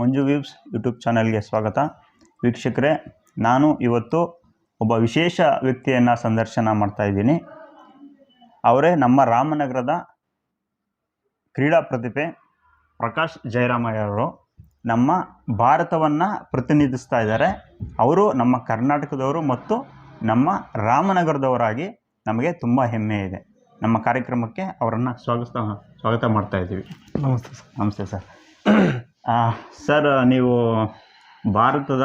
ಮಂಜು views YouTube ಚಾನಲ್ಗೆ ಸ್ವಾಗತ. ವೀಕ್ಷಕರೇ ನಾನು ಇವತ್ತು ಒಬ್ಬ ವಿಶೇಷ ವ್ಯಕ್ತಿಯನ್ನು ಸಂದರ್ಶನ ಮಾಡ್ತಾ ಇದ್ದೀನಿ. ಅವರೇ ನಮ್ಮ ರಾಮನಗರದ ಕ್ರೀಡಾ ಪ್ರತಿಭೆ ಪ್ರಕಾಶ್ ಜಯರಾಮಯ್ಯವರು ನಮ್ಮ ಭಾರತವನ್ನು ಪ್ರತಿನಿಧಿಸ್ತಾ ಇದ್ದಾರೆ. ಅವರು ನಮ್ಮ ಕರ್ನಾಟಕದವರು ಮತ್ತು ನಮ್ಮ ರಾಮನಗರದವರಾಗಿ ನಮಗೆ ತುಂಬ ಹೆಮ್ಮೆ ಇದೆ. ನಮ್ಮ ಕಾರ್ಯಕ್ರಮಕ್ಕೆ ಅವರನ್ನು ಸ್ವಾಗತ ಸ್ವಾಗತ ಮಾಡ್ತಾ ಇದ್ದೀವಿ. ನಮಸ್ತೆ ಸರ್. ನಮಸ್ತೆ ಸರ್. ಸರ್, ನೀವು ಭಾರತದ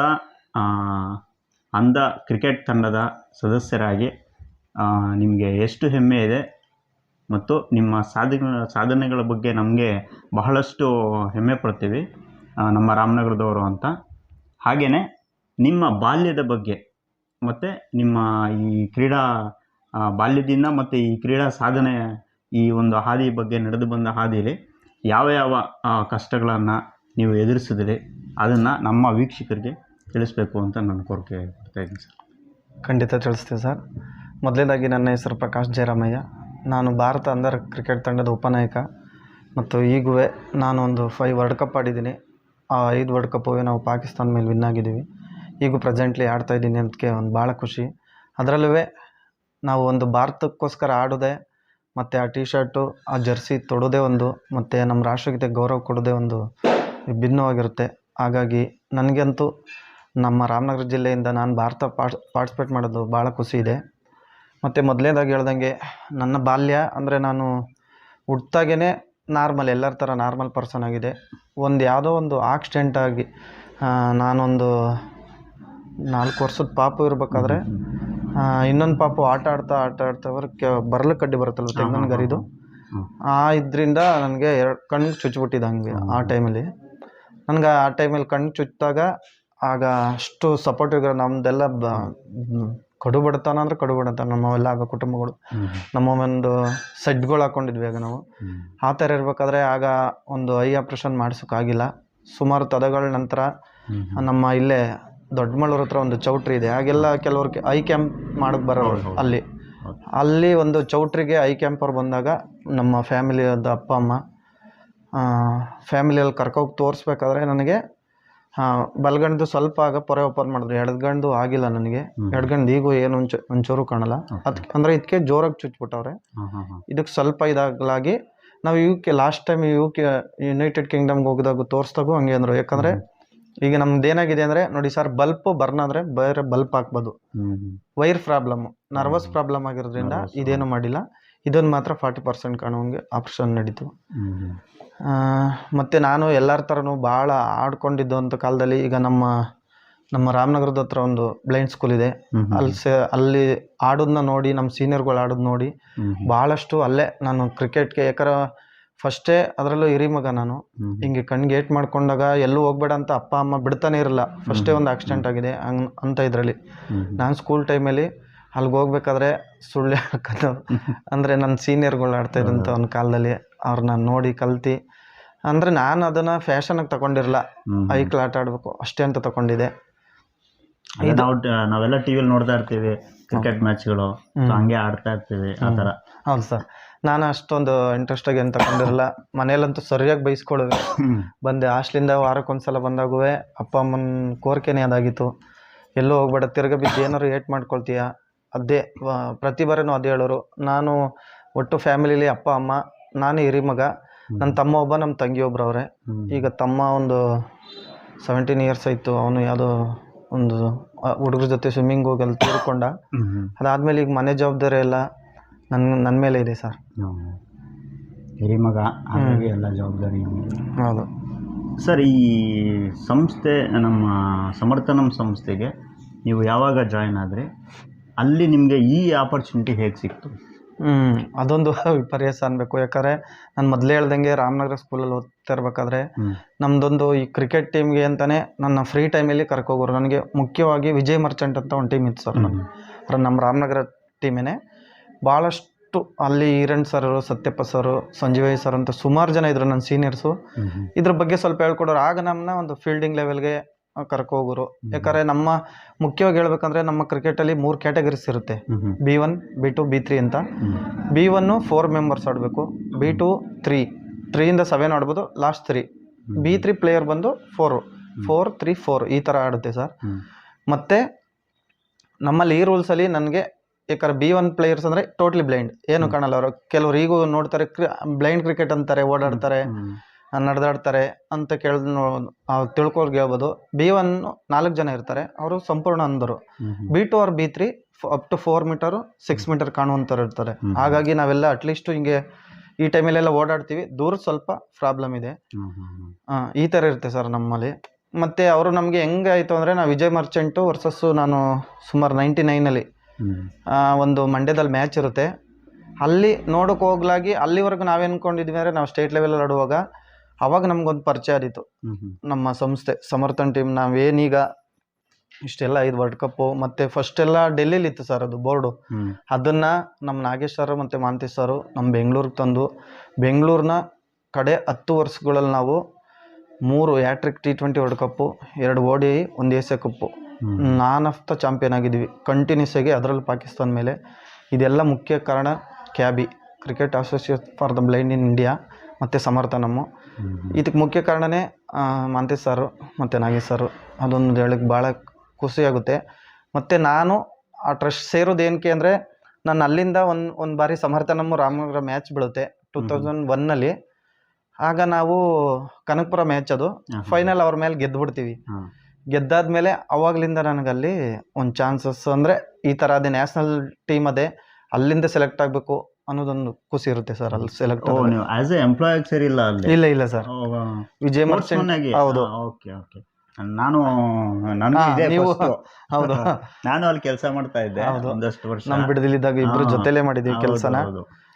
ಅಂಧ ಕ್ರಿಕೆಟ್ ತಂಡದ ಸದಸ್ಯರಾಗಿ ನಿಮಗೆ ಎಷ್ಟು ಹೆಮ್ಮೆ ಇದೆ ಮತ್ತು ನಿಮ್ಮ ಸಾಧನೆ, ಸಾಧನೆಗಳ ಬಗ್ಗೆ ನಮಗೆ ಬಹಳಷ್ಟು ಹೆಮ್ಮೆ ಪಡ್ತೀವಿ ನಮ್ಮ ರಾಮನಗರದವರು ಅಂತ. ಹಾಗೆಯೇ ನಿಮ್ಮ ಬಾಲ್ಯದ ಬಗ್ಗೆ ಮತ್ತು ನಿಮ್ಮ ಈ ಕ್ರೀಡಾ ಬಾಲ್ಯದಿಂದ ಮತ್ತು ಈ ಕ್ರೀಡಾ ಸಾಧನೆ ಈ ಒಂದು ಹಾದಿ ಬಗ್ಗೆ ನಡೆದು ಬಂದ ಹಾದಿಯಲ್ಲಿ ಯಾವ ಯಾವ ಕಷ್ಟಗಳನ್ನು ನೀವು ಎದುರಿಸಿದ್ರೆ ಅದನ್ನು ನಮ್ಮ ವೀಕ್ಷಕರಿಗೆ ತಿಳಿಸ್ಬೇಕು ಅಂತ ನನ್ನ ಕೋರಿಕೆ ಇದ್ದೀನಿ ಸರ್. ಖಂಡಿತ ತಿಳಿಸ್ತೀವಿ ಸರ್. ಮೊದಲನೇದಾಗಿ ನನ್ನ ಹೆಸರು ಪ್ರಕಾಶ್ ಜಯರಾಮಯ್ಯ. ನಾನು ಭಾರತ ಅಂದರ ಕ್ರಿಕೆಟ್ ತಂಡದ ಉಪನಾಯಕ ಮತ್ತು ಈಗೂ ಒಂದು ಫೈವ್ ವರ್ಲ್ಡ್ ಕಪ್ ಆಡಿದ್ದೀನಿ. ಆ ಐದು ವರ್ಲ್ಡ್ ಕಪ್ಪು ನಾವು ಪಾಕಿಸ್ತಾನ ಮೇಲೆ ವಿನ್ ಆಗಿದ್ದೀವಿ. ಈಗೂ ಪ್ರೆಸೆಂಟ್ಲಿ ಆಡ್ತಾ ಇದ್ದೀನಿ ಅದಕ್ಕೆ ಒಂದು ಭಾಳ ಖುಷಿ. ಅದರಲ್ಲೂ ನಾವು ಒಂದು ಭಾರತಕ್ಕೋಸ್ಕರ ಆಡೋದೆ ಮತ್ತು ಆ ಟಿ ಶರ್ಟು ಆ ಜರ್ಸಿ ತೊಡೋದೇ ಒಂದು ಮತ್ತು ನಮ್ಮ ರಾಷ್ಟ್ರಗೀತೆ ಗೌರವ ಕೊಡೋದೇ ಒಂದು ಭಿನ್ನವಾಗಿರುತ್ತೆ. ಹಾಗಾಗಿ ನನಗಂತೂ ನಮ್ಮ ರಾಮನಗರ ಜಿಲ್ಲೆಯಿಂದ ನಾನು ಭಾರತ ಪಾರ್ಟ್ ಪಾರ್ಟಿಸಿಪೇಟ್ ಮಾಡೋದು ಭಾಳ ಖುಷಿ ಇದೆ. ಮತ್ತು ಮೊದಲನೇದಾಗಿ ಹೇಳ್ದಂಗೆ ನನ್ನ ಬಾಲ್ಯ ಅಂದರೆ ನಾನು ಹುಟ್ಟಾಗೇ ನಾರ್ಮಲ್ ಎಲ್ಲರ ಥರ ನಾರ್ಮಲ್ ಪರ್ಸನ್ ಆಗಿದೆ. ಒಂದು ಯಾವುದೋ ಒಂದು ಆಕ್ಸಿಡೆಂಟ್ ಆಗಿ ನಾನೊಂದು ನಾಲ್ಕು ವರ್ಷದ ಪಾಪು ಇರಬೇಕಾದ್ರೆ ಇನ್ನೊಂದು ಪಾಪು ಆಟ ಆಡ್ತಾ ಆಟ ಆಡ್ತಾ ಬರೋಕ್ಕೆ ಬರಲು ಕಡ್ಡಿ ಬರುತ್ತಲ್ಲ ತೆಂಗನ ಗರಿದು? ಆ ಇದರಿಂದ ನನಗೆ ಎರಡು ಕಣ್ಣು ಚುಚ್ಚಿಬಿಟ್ಟಿದೆ ಹಂಗೆ ಆ ಟೈಮಲ್ಲಿ. ನನಗೆ ಆ ಟೈಮಲ್ಲಿ ಕಣ್ಣು ಚುಚ್ಚಿದಾಗ ಆಗ ಅಷ್ಟು ಸಪೋರ್ಟಿವ್ ನಮ್ಮದೆಲ್ಲ ಬ ಕಡು ಬಡತನ ಅಂದ್ರೆ ಕಡು ಬಡತನ. ನಮ್ಮವೆಲ್ಲ ಆಗ ಕುಟುಂಬಗಳು. ನಮ್ಮ ಒಂದು ಸೆಟ್ಗಳು ಹಾಕ್ಕೊಂಡಿದ್ವಿ ಆಗ ನಾವು. ಆ ಥರ ಇರಬೇಕಾದ್ರೆ ಆಗ ಒಂದು ಐ ಆಪ್ರೇಷನ್ ಮಾಡಿಸೋಕ್ಕಾಗಿಲ್ಲ. ಸುಮಾರು ತದಗಳ ನಂತರ ನಮ್ಮ ಇಲ್ಲೇ ದೊಡ್ಡಮಳ್ಳೂರ ಹತ್ರ ಒಂದು ಚೌಟ್ರಿ ಇದೆ. ಆಗೆಲ್ಲ ಕೆಲವರು ಐ ಕ್ಯಾಂಪ್ ಮಾಡಕ್ಕೆ ಬರೋರು. ಅಲ್ಲಿ. ಅಲ್ಲಿ ಒಂದು ಚೌಟ್ರಿಗೆ ಐ ಕ್ಯಾಂಪ್ ಅವ್ರು ಬಂದಾಗ ನಮ್ಮ ಫ್ಯಾಮಿಲಿಯದ ಅಪ್ಪ ಅಮ್ಮ ಫ್ಯಾಮಿಲಿಯಲ್ಲಿ ಕರ್ಕೋಗಿ ತೋರಿಸ್ಬೇಕಾದ್ರೆ ನನಗೆ ಬಲ್ಗಣ್ದು ಸ್ವಲ್ಪ ಆಗ ಪೊರೆ ಓಪನ್ ಮಾಡಿದ್ರು. ಎಡಗಂಡು ಆಗಿಲ್ಲ ನನಗೆ. ಎಡಗಂಡು ಈಗೂ ಏನು ಒಂಚೂ ಒಂಚೂರು ಕಾಣಲ್ಲ. ಅದಕ್ಕೆ ಅಂದರೆ ಇದಕ್ಕೆ ಜೋರಾಗಿ ಚುಚ್ಬಿಟ್ಟವ್ರೆ. ಇದಕ್ಕೆ ಸ್ವಲ್ಪ ಇದಾಗಲಾಗಿ ನಾವು U K last time U K United ಕಿಂಗ್ಡಮ್ಗೆ ಹೋಗಿದಾಗ ತೋರಿಸ್ದಾಗು ಹಂಗೆ ಅಂದರು. ಯಾಕಂದರೆ ಈಗ ನಮ್ದು ಏನಾಗಿದೆ ಅಂದರೆ ನೋಡಿ ಸರ್ ಬಲ್ಪ್ ಬರ್ನ್ ಆದರೆ ಬೇರೆ ಬಲ್ಪ್ ಹಾಕ್ಬೋದು. ವೈರ್ ಪ್ರಾಬ್ಲಮ್ ನರ್ವಸ್ ಪ್ರಾಬ್ಲಮ್ ಆಗಿರೋದ್ರಿಂದ ಇದೇನು ಮಾಡಿಲ್ಲ. ಇದೊಂದು ಮಾತ್ರ ಫಾರ್ಟಿ ಪರ್ಸೆಂಟ್ ಕಾಣುವಂಗೆ ಆಪ್ಷನ್ ನಡೀತು. ಮತ್ತು ನಾನು ಎಲ್ಲರ ಥರನೂ ಭಾಳ ಆಡ್ಕೊಂಡಿದ್ದು ಅಂತ ಕಾಲದಲ್ಲಿ ಈಗ ನಮ್ಮ ನಮ್ಮ ರಾಮನಗರದ ಹತ್ರ ಒಂದು ಬ್ಲೈಂಡ್ ಸ್ಕೂಲ್ ಇದೆ. ಅಲ್ಲಿ ಸೆ ಅಲ್ಲಿ ಆಡೋದನ್ನ ನೋಡಿ ನಮ್ಮ ಸೀನಿಯರ್ಗಳು ಆಡೋದು ನೋಡಿ ಭಾಳಷ್ಟು ಅಲ್ಲೇ ನಾನು ಕ್ರಿಕೆಟ್ಗೆ ಯಾಕಂದ್ರೆ ಫಸ್ಟೇ ಅದರಲ್ಲೂ ಹಿರಿಮಗ ನಾನು. ಹಿಂಗೆ ಕಣ್ಗೆ ಏಟ್ ಮಾಡ್ಕೊಂಡಾಗ ಎಲ್ಲೂ ಹೋಗ್ಬೇಡ ಅಂತ ಅಪ್ಪ ಅಮ್ಮ ಬಿಡ್ತಾನೆ ಇರಲ್ಲ. ಫಸ್ಟೇ ಒಂದು ಆಕ್ಸಿಡೆಂಟ್ ಆಗಿದೆ ಹಂಗ್ ಅಂತ ಇದರಲ್ಲಿ. ನಾನು ಸ್ಕೂಲ್ ಟೈಮಲ್ಲಿ ಅಲ್ಲಿಗೆ ಹೋಗ್ಬೇಕಾದ್ರೆ ಸುಳ್ಳು ಹಾಕೋದು ಅಂದರೆ ನನ್ನ ಸೀನಿಯರ್ಗಳು ಆಡ್ತಾ ಇದ್ದಂಥ ಒಂದು ಕಾಲದಲ್ಲಿ. ಅವ್ರನ್ನ ನೋಡಿ ಕಲ್ತು. ಅಂದರೆ ನಾನು ಅದನ್ನು ಫ್ಯಾಷನಾಗಿ ತಗೊಂಡಿರಲ್ಲ. ಐಕ್ಳು ಆಟ ಆಡಬೇಕು ಅಷ್ಟೇ ಅಂತ ತಗೊಂಡಿದ್ದೆ. ನಾವೆಲ್ಲ ನಾವು ವಿಲಿ ನೋಡ್ತಾ ಇರ್ತೀವಿ ಕ್ರಿಕೆಟ್ ಮ್ಯಾಚ್ಗಳು ಹಂಗೆ ಆಡ್ತಾ ಇರ್ತೀವಿ ಆ ಥರ. ಹೌದು ಸರ್. ನಾನು ಅಷ್ಟೊಂದು ಇಂಟ್ರೆಸ್ಟಾಗಿ ಏನು ತಗೊಂಡಿರಲ್ಲ. ಮನೇಲಂತೂ ಸರಿಯಾಗಿ ಬೈಸ್ಕೊಳ್ಳುವೆ ಬಂದೆ ಹಾಸ್ಟ್ಲಿಂದ ವಾರಕ್ಕೊಂದ್ಸಲ ಬಂದಾಗೂ ಅಪ್ಪ ಅಮ್ಮನ ಕೋರಿಕೆನೇ ಅದಾಗಿತ್ತು. ಎಲ್ಲೂ ಹೋಗ್ಬೇಡ ತಿರ್ಗ ಬಿದ್ದು ಏನಾರು ಏಟ್ ಮಾಡ್ಕೊಳ್ತೀಯ? ಅದೇ ಪ್ರತಿ ಬಾರಿನೂ ಅದೇ ಹೇಳೋರು. ನಾನು ಒಟ್ಟು ಫ್ಯಾಮಿಲಿಲಿ ಅಪ್ಪ ಅಮ್ಮ ನಾನು ಹಿರಿಮಗ ನನ್ನ ತಮ್ಮ ಒಬ್ಬ ನಮ್ಮ ತಂಗಿ ಒಬ್ರು ಅವರೇ ಈಗ ತಮ್ಮ ಒಂದು ಸೆವೆಂಟೀನ್ ಇಯರ್ಸ್ ಆಯಿತು. ಅವನು ಯಾವುದೋ ಒಂದು ಹುಡುಗರ ಜೊತೆ ಸ್ವಿಮ್ಮಿಂಗ್ ಹೋಗಿ ಅಲ್ಲಿ ತೀರ್ಕೊಂಡ. ಅದಾದಮೇಲೆ ಈಗ ಮನೆ ಜವಾಬ್ದಾರಿ ಎಲ್ಲ ನನ್ನ ನನ್ನ ಮೇಲೆ ಇದೆ ಸರ್. ಹಿರಿಮಗ ಹಾಗಾಗಿ ಎಲ್ಲ ಜವಾಬ್ದಾರಿ ಹೌದು. ಸರ್ ಈ ಸಂಸ್ಥೆ ನಮ್ಮ ಸಮರ್ಥನಂ ಸಂಸ್ಥೆಗೆ ನೀವು ಯಾವಾಗ ಜಾಯ್ನ್ ಆದರೆ? ಅಲ್ಲಿ ನಿಮಗೆ ಈ ಆಪರ್ಚುನಿಟಿ ಹೇಗೆ ಸಿಕ್ತು? ಅದೊಂದು ವಿಪರ್ಯಾಸ ಅನ್ಬೇಕು. ಯಾಕಂದರೆ ನಾನು ಮೊದಲೇ ಹೇಳ್ದಂಗೆ ರಾಮನಗರ ಸ್ಕೂಲಲ್ಲಿ ಓದ್ತಾ ಇರ್ಬೇಕಾದ್ರೆ ನಮ್ದೊಂದು ಈ ಕ್ರಿಕೆಟ್ ಟೀಮ್ಗೆ ಅಂತಲೇ ನನ್ನ ಫ್ರೀ ಟೈಮಲ್ಲಿ ಕರ್ಕೋಗೋರು. ನನಗೆ ಮುಖ್ಯವಾಗಿ ವಿಜಯ್ ಮರ್ಚೆಂಟ್ ಅಂತ ಒಂದು ಟೀಮ್ ಇತ್ತು ಸರ್ ನಾನು ಅದ್ರ ನಮ್ಮ ರಾಮನಗರ ಟೀಮೇನೆ ಭಾಳಷ್ಟು ಅಲ್ಲಿ Eeran sir Satyappa sir Sanjeevayya sir ಅಂತ ಸುಮಾರು ಜನ ಇದ್ರು ನನ್ನ ಸೀನಿಯರ್ಸು ಇದ್ರ ಬಗ್ಗೆ ಸ್ವಲ್ಪ ಹೇಳ್ಕೊಡೋರು. ಆಗ ನಮ್ಮನ್ನ ಒಂದು ಫೀಲ್ಡಿಂಗ್ ಲೆವೆಲ್ಗೆ ಕರ್ಕೋಗೋರು. ಯಾಕಂದರೆ ನಮ್ಮ ಮುಖ್ಯವಾಗಿ ಹೇಳ್ಬೇಕಂದ್ರೆ ನಮ್ಮ ಕ್ರಿಕೆಟಲ್ಲಿ ಮೂರು ಕ್ಯಾಟಗರೀಸ್ ಇರುತ್ತೆ. B one B two B three ಅಂತ. ಬಿ ಒನ್ನು ಫೋರ್ ಮೆಂಬರ್ಸ್ ಆಡಬೇಕು. ಬಿ ಟು ತ್ರೀ ತ್ರೀಯಿಂದ ಸೆವೆನ್ ಆಡ್ಬೋದು last three B three player ಬಂದು ಫೋರು ಫೋರ್ ತ್ರೀ ಫೋರ್ ಈ ಥರ ಆಡುತ್ತೆ ಸರ್. ಮತ್ತೆ ನಮ್ಮಲ್ಲಿ ಈ ರೂಲ್ಸಲ್ಲಿ ನನಗೆ ಯಾಕಂದ್ರೆ ಬಿ ಒನ್ ಪ್ಲೇಯರ್ಸ್ ಅಂದರೆ ಟೋಟ್ಲಿ ಬ್ಲೈಂಡ್ ಏನು ಕಾಣಲ್ಲ ಅವರು. ಕೆಲವರು ಈಗೂ ನೋಡ್ತಾರೆ ಕ್ರಿ ಬ್ಲೈಂಡ್ ಕ್ರಿಕೆಟ್ ಅಂತಾರೆ ಓಡಾಡ್ತಾರೆ. ನಡೆದಾಡ್ತಾರೆ ಅಂತ ಕೇಳಿದ್ ತಿಳ್ಕೊರ್ಗೆ ಹೇಳ್ಬೋದು. ಬಿ ಒನ್ ನಾಲ್ಕು ಜನ ಇರ್ತಾರೆ. ಅವರು ಸಂಪೂರ್ಣ ಅಂದರು B two or B three up to four metre six metre ಕಾಣುವಂಥವ್ರು ಇರ್ತಾರೆ. ಹಾಗಾಗಿ ನಾವೆಲ್ಲ ಅಟ್ಲೀಸ್ಟ್ ಹಿಂಗೆ ಈ ಟೈಮಲ್ಲೆಲ್ಲ ಓಡಾಡ್ತೀವಿ. ದೂರ ಸ್ವಲ್ಪ ಪ್ರಾಬ್ಲಮ್ ಇದೆ. ಈ ಥರ ಇರುತ್ತೆ ಸರ್ ನಮ್ಮಲ್ಲಿ. ಮತ್ತು ಅವರು ನಮಗೆ ಹೆಂಗೆ ಆಯಿತು ಅಂದರೆ ನಾವು ವಿಜಯ್ ಮರ್ಚೆಂಟು ವರ್ಸಸ್ಸು ನಾನು ಸುಮಾರು ನೈಂಟಿ ನೈನಲ್ಲಿ. ಒಂದು ಮಂಡ್ಯದಲ್ಲಿ ಮ್ಯಾಚ್ ಇರುತ್ತೆ. ಅಲ್ಲಿ ನೋಡೋಕೆ ಹೋಗ್ಲಾಗಿ ಅಲ್ಲಿವರೆಗೂ ನಾವೇನ್ಕೊಂಡಿದ್ವಿ ಅಂದರೆ ನಾವು ಸ್ಟೇಟ್ ಲೆವೆಲಲ್ಲಿ ಆಡುವಾಗ ಅವಾಗ ನಮ್ಗೊಂದು ಪರಿಚಯ ಆದಿತ್ತು. ನಮ್ಮ ಸಂಸ್ಥೆ ಸಮರ್ಥನ್ ಟೀಮ್ ನಾವೇನೀಗ ಇಷ್ಟೆಲ್ಲ ಐದು ವರ್ಲ್ಡ್ ಕಪ್ಪು ಮತ್ತೆ ಫಸ್ಟ್ ಎಲ್ಲ ಡೆಲ್ಲಿಲಿ ಇತ್ತು ಸರ್ ಅದು ಬೋರ್ಡು ಅದನ್ನ ನಮ್ಮ ನಾಗೇಶ್ ಸರ್ ಮತ್ತೆ ಮಾಂತೇಶ್ ಸರ್ ನಮ್ಮ ಬೆಂಗಳೂರಿಗೆ ತಂದು ಬೆಂಗಳೂರಿನ ಕಡೆ ಹತ್ತು ವರ್ಷಗಳಲ್ಲಿ ನಾವು ಮೂರು hattrick T twenty world cup ಎರಡು ಓಡಿ ಒಂದು Asia cup non of the champion ಆಗಿದ್ವಿ. ಕಂಟಿನ್ಯೂಸ್ ಆಗಿ ಅದರಲ್ಲಿ ಪಾಕಿಸ್ತಾನ ಮೇಲೆ. ಇದೆಲ್ಲ ಮುಖ್ಯ ಕಾರಣ CABI cricket associate for the blind in India ಮತ್ತು ಸಮರ್ಥನಮ್ಮು. ಇದಕ್ಕೆ ಮುಖ್ಯ ಕಾರಣವೇ ಮಾಂತೇಶ್ ಸಾರು ಮತ್ತು ನಾಗೇಶ್ ಸಾರು. ಅದೊಂದು ಹೇಳಕ್ಕೆ ಭಾಳ ಖುಷಿಯಾಗುತ್ತೆ ಮತ್ತು ನಾನು ಆ ಟ್ರಸ್ಟ್ ಸೇರೋದು ಏನಕ್ಕೆ ಅಂದರೆ ನಾನು ಅಲ್ಲಿಂದ ಒಂದು ಒಂದು ಬಾರಿ ಸಮರ್ಥ ನಮ್ಮ ರಾಮನಗರ ಮ್ಯಾಚ್ ಬೀಳುತ್ತೆ ಟೂ ತೌಸಂಡ್ ಒನ್ನಲ್ಲಿ ಆಗ ನಾವು ಕನಕಪುರ ಮ್ಯಾಚ್ ಅದು. ಫೈನಲ್ ಅವ್ರ ಮೇಲೆ ಗೆದ್ದುಬಿಡ್ತೀವಿ. ಗೆದ್ದಾದ್ಮೇಲೆ ಅವಾಗಲಿಂದ ನನಗಲ್ಲಿ ಒಂದು ಚಾನ್ಸಸ್ ಅಂದರೆ ಈ ಥರ ಅದೇ ನ್ಯಾಷನಲ್ ಟೀಮ್ ಅದೇ. ಅಲ್ಲಿಂದ ಸೆಲೆಕ್ಟ್ ಆಗಬೇಕು. ಅನ್ನೋದೊಂದು ಖುಷಿ ಇರುತ್ತೆ ಸರ್ ಅಲ್ಲಿ ಸೆಲೆಕ್ಟ್ ಓ ನೀವು ಆಸ್ ಎ ಎಂಪ್ಲಾಯ್ ಸೇರಿಲ್ಲ ಅಲ್ಲಿ? ಇಲ್ಲ ಇಲ್ಲ ಸರ್. ವಿಜಯ್ ಮರ್ಚೆಂಟ್ ಹೌದು. ಓಕೆ ಓಕೆ ನಾನು ನನಗೂ ಇದೆ ನೀವು- ಹೌದು. ನಾನು ಅಲ್ಲಿ ಕೆಲಸ ಮಾಡ್ತಾ ಇದ್ದೆ. ಒಂದಷ್ಟು ವರ್ಷ. ನಮ್ಮ ಬಿಡದಲ್ಲಿದ್ದಾಗ ಇಬ್ರು. ಜೊತೆಲೇ ಮಾಡಿದೀವಿ ಕೆಲಸನ.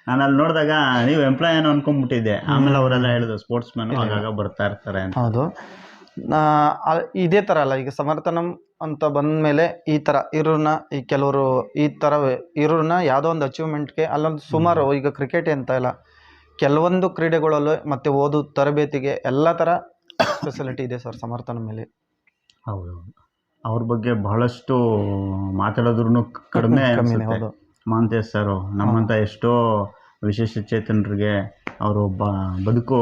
ನಾನು ಅಲ್ಲಿ ನೋಡಿದಾಗ ನೀವು ಎಂಪ್ಲಾಯ್ ಏನೋ ಅನ್ಕೊಂಡ್ಬಿಟ್ಟಿದ್ದೆ. ಆಮೇಲೆ ಅವರೆಲ್ಲ ಹೇಳಿದ್ರು ಸ್ಪೋರ್ಟ್ಸ್ ಮ್ಯಾನ್ ಆಗಾಗ ಬರ್ತಾ ಇರ್ತಾರೆ ಅಂತ. ಹೌದು. ಇದೇ ತರ ಅಲ್ಲ ಈಗ ಸಮರ್ಥನಂ ಅಂತ ಬಂದಮೇಲೆ ಈ ಥರ ಇರೋರನ್ನ ಈ ಕೆಲವರು ಈ ಥರ ಇರೋರನ್ನ ಯಾವುದೋ ಒಂದು ಅಚೀವ್ಮೆಂಟ್ಗೆ ಅಲ್ಲೊಂದು ಸುಮಾರು ಈಗ ಕ್ರಿಕೆಟ್ ಅಂತ ಇಲ್ಲ ಕೆಲವೊಂದು ಕ್ರೀಡೆಗಳಲ್ಲೂ ಮತ್ತು ಓದು ತರಬೇತಿಗೆ ಎಲ್ಲ ಥರ ಫೆಸಿಲಿಟಿ ಇದೆ ಸರ್ ಸಮರ್ಥನ ಮೇಲೆ. ಹೌದು ಅವ್ರ ಬಗ್ಗೆ ಬಹಳಷ್ಟು ಮಾತಾಡೋದ್ರೂ ಕಡಿಮೆ ಕಮ್ಮಿನೇ. ಹೌದು. ಸರ್ ನಮ್ಮಂತ ಎಷ್ಟೋ ವಿಶೇಷ ಚೇತನರಿಗೆ ಅವರು ಬದುಕು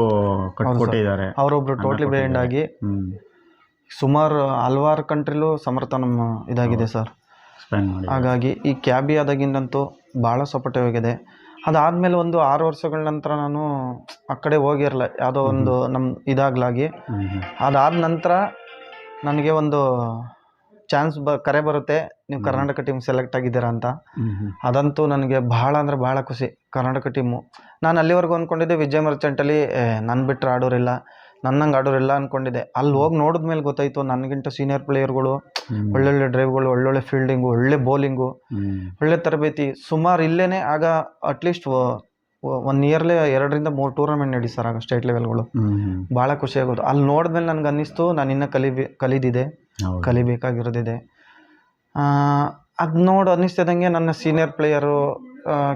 ಕಟ್ಕೊಟ್ಟಿದ್ದಾರೆ. ಅವರೊಬ್ಬರು ಟೋಟಲಿ ಬ್ಲೈಂಡ್ ಆಗಿ ಹ್ಮ್. ಸುಮಾರು ಹಲವಾರು ಕಂಟ್ರಿಲೂ ಸಮರ್ಥನಂ ಇದಾಗಿದೆ ಸರ್. ಸ್ಪೆಂಡ್ ಮಾಡಿ ಹಾಗಾಗಿ ಈ ಕ್ಯಾಬಿ ಆದಾಗಿಂದಂತೂ ಭಾಳ ಸಪೋರ್ಟಿವ್ ಅದಾದಮೇಲೆ ಒಂದು ಆರು ವರ್ಷಗಳ ನಂತರ ನಾನು ಆ ಕಡೆ ಹೋಗಿರಲ್ಲ ಯಾವುದೋ ಒಂದು ನಮ್ಮ ಇದಾಗ್ಲಾಗಿ. ಅದಾದ ನಂತರ ನನಗೆ ಒಂದು ಚಾನ್ಸ್ ಬ ಕರೆ ಬರುತ್ತೆ. ನೀವು ಕರ್ನಾಟಕ ಟೀಮ್ ಸೆಲೆಕ್ಟ್ ಆಗಿದ್ದೀರಾ ಅಂತ. ಅದಂತೂ ನನಗೆ ಭಾಳ ಅಂದರೆ ಭಾಳ ಖುಷಿ. ಕರ್ನಾಟಕ ಟೀಮು. ನಾನು ಅಲ್ಲಿವರೆಗೂ ಅಂದ್ಕೊಂಡಿದ್ದೆ ವಿಜಯ್ ಮರ್ಚೆಂಟಲ್ಲಿ ನನ್ನ ಬಿಟ್ಟರೆ ಆಡೋರಿಲ್ಲ. ನನ್ನಂಗೆ ಆಡೋರೆಲ್ಲ ಅಂದ್ಕೊಂಡಿದ್ದೆ ಅಲ್ಲಿ ಹೋಗಿ ನೋಡಿದ್ಮೇಲೆ ಗೊತ್ತಾಯಿತು ನನಗಿಂತ ಸೀನಿಯರ್ ಪ್ಲೇಯರ್ಗಳು ಒಳ್ಳೊಳ್ಳೆ ಡ್ರೈವ್ಗಳು ಒಳ್ಳೊಳ್ಳೆ ಫೀಲ್ಡಿಂಗು ಒಳ್ಳೆ ಬೌಲಿಂಗು ಒಳ್ಳೆ ತರಬೇತಿ. ಸುಮಾರು ಇಲ್ಲೇ ಆಗ ಅಟ್ಲೀಸ್ಟ್ ಒನ್ ಇಯರ್ಲೇ ಎರಡರಿಂದ ಮೂರು ಟೂರ್ನಮೆಂಟ್ ನಡೀತಾರೆ ಸರ್ ಆಗ ಸ್ಟೇಟ್ ಲೆವೆಲ್ಗಳು ಭಾಳ ಖುಷಿ ಆಗೋದು. ಅಲ್ಲಿ ನೋಡಿದ್ಮೇಲೆ ನನಗೆ ಅನ್ನಿಸ್ತು ನಾನು ಇನ್ನೂ ಕಲಿಬೇ ಕಲಿದಿದೆ. ಕಲಿಬೇಕಾಗಿರೋದಿದೆ. ಅದು ನೋಡಿ ಅನ್ನಿಸ್ತಿದ್ದಂಗೆ ನನ್ನ ಸೀನಿಯರ್ ಪ್ಲೇಯರು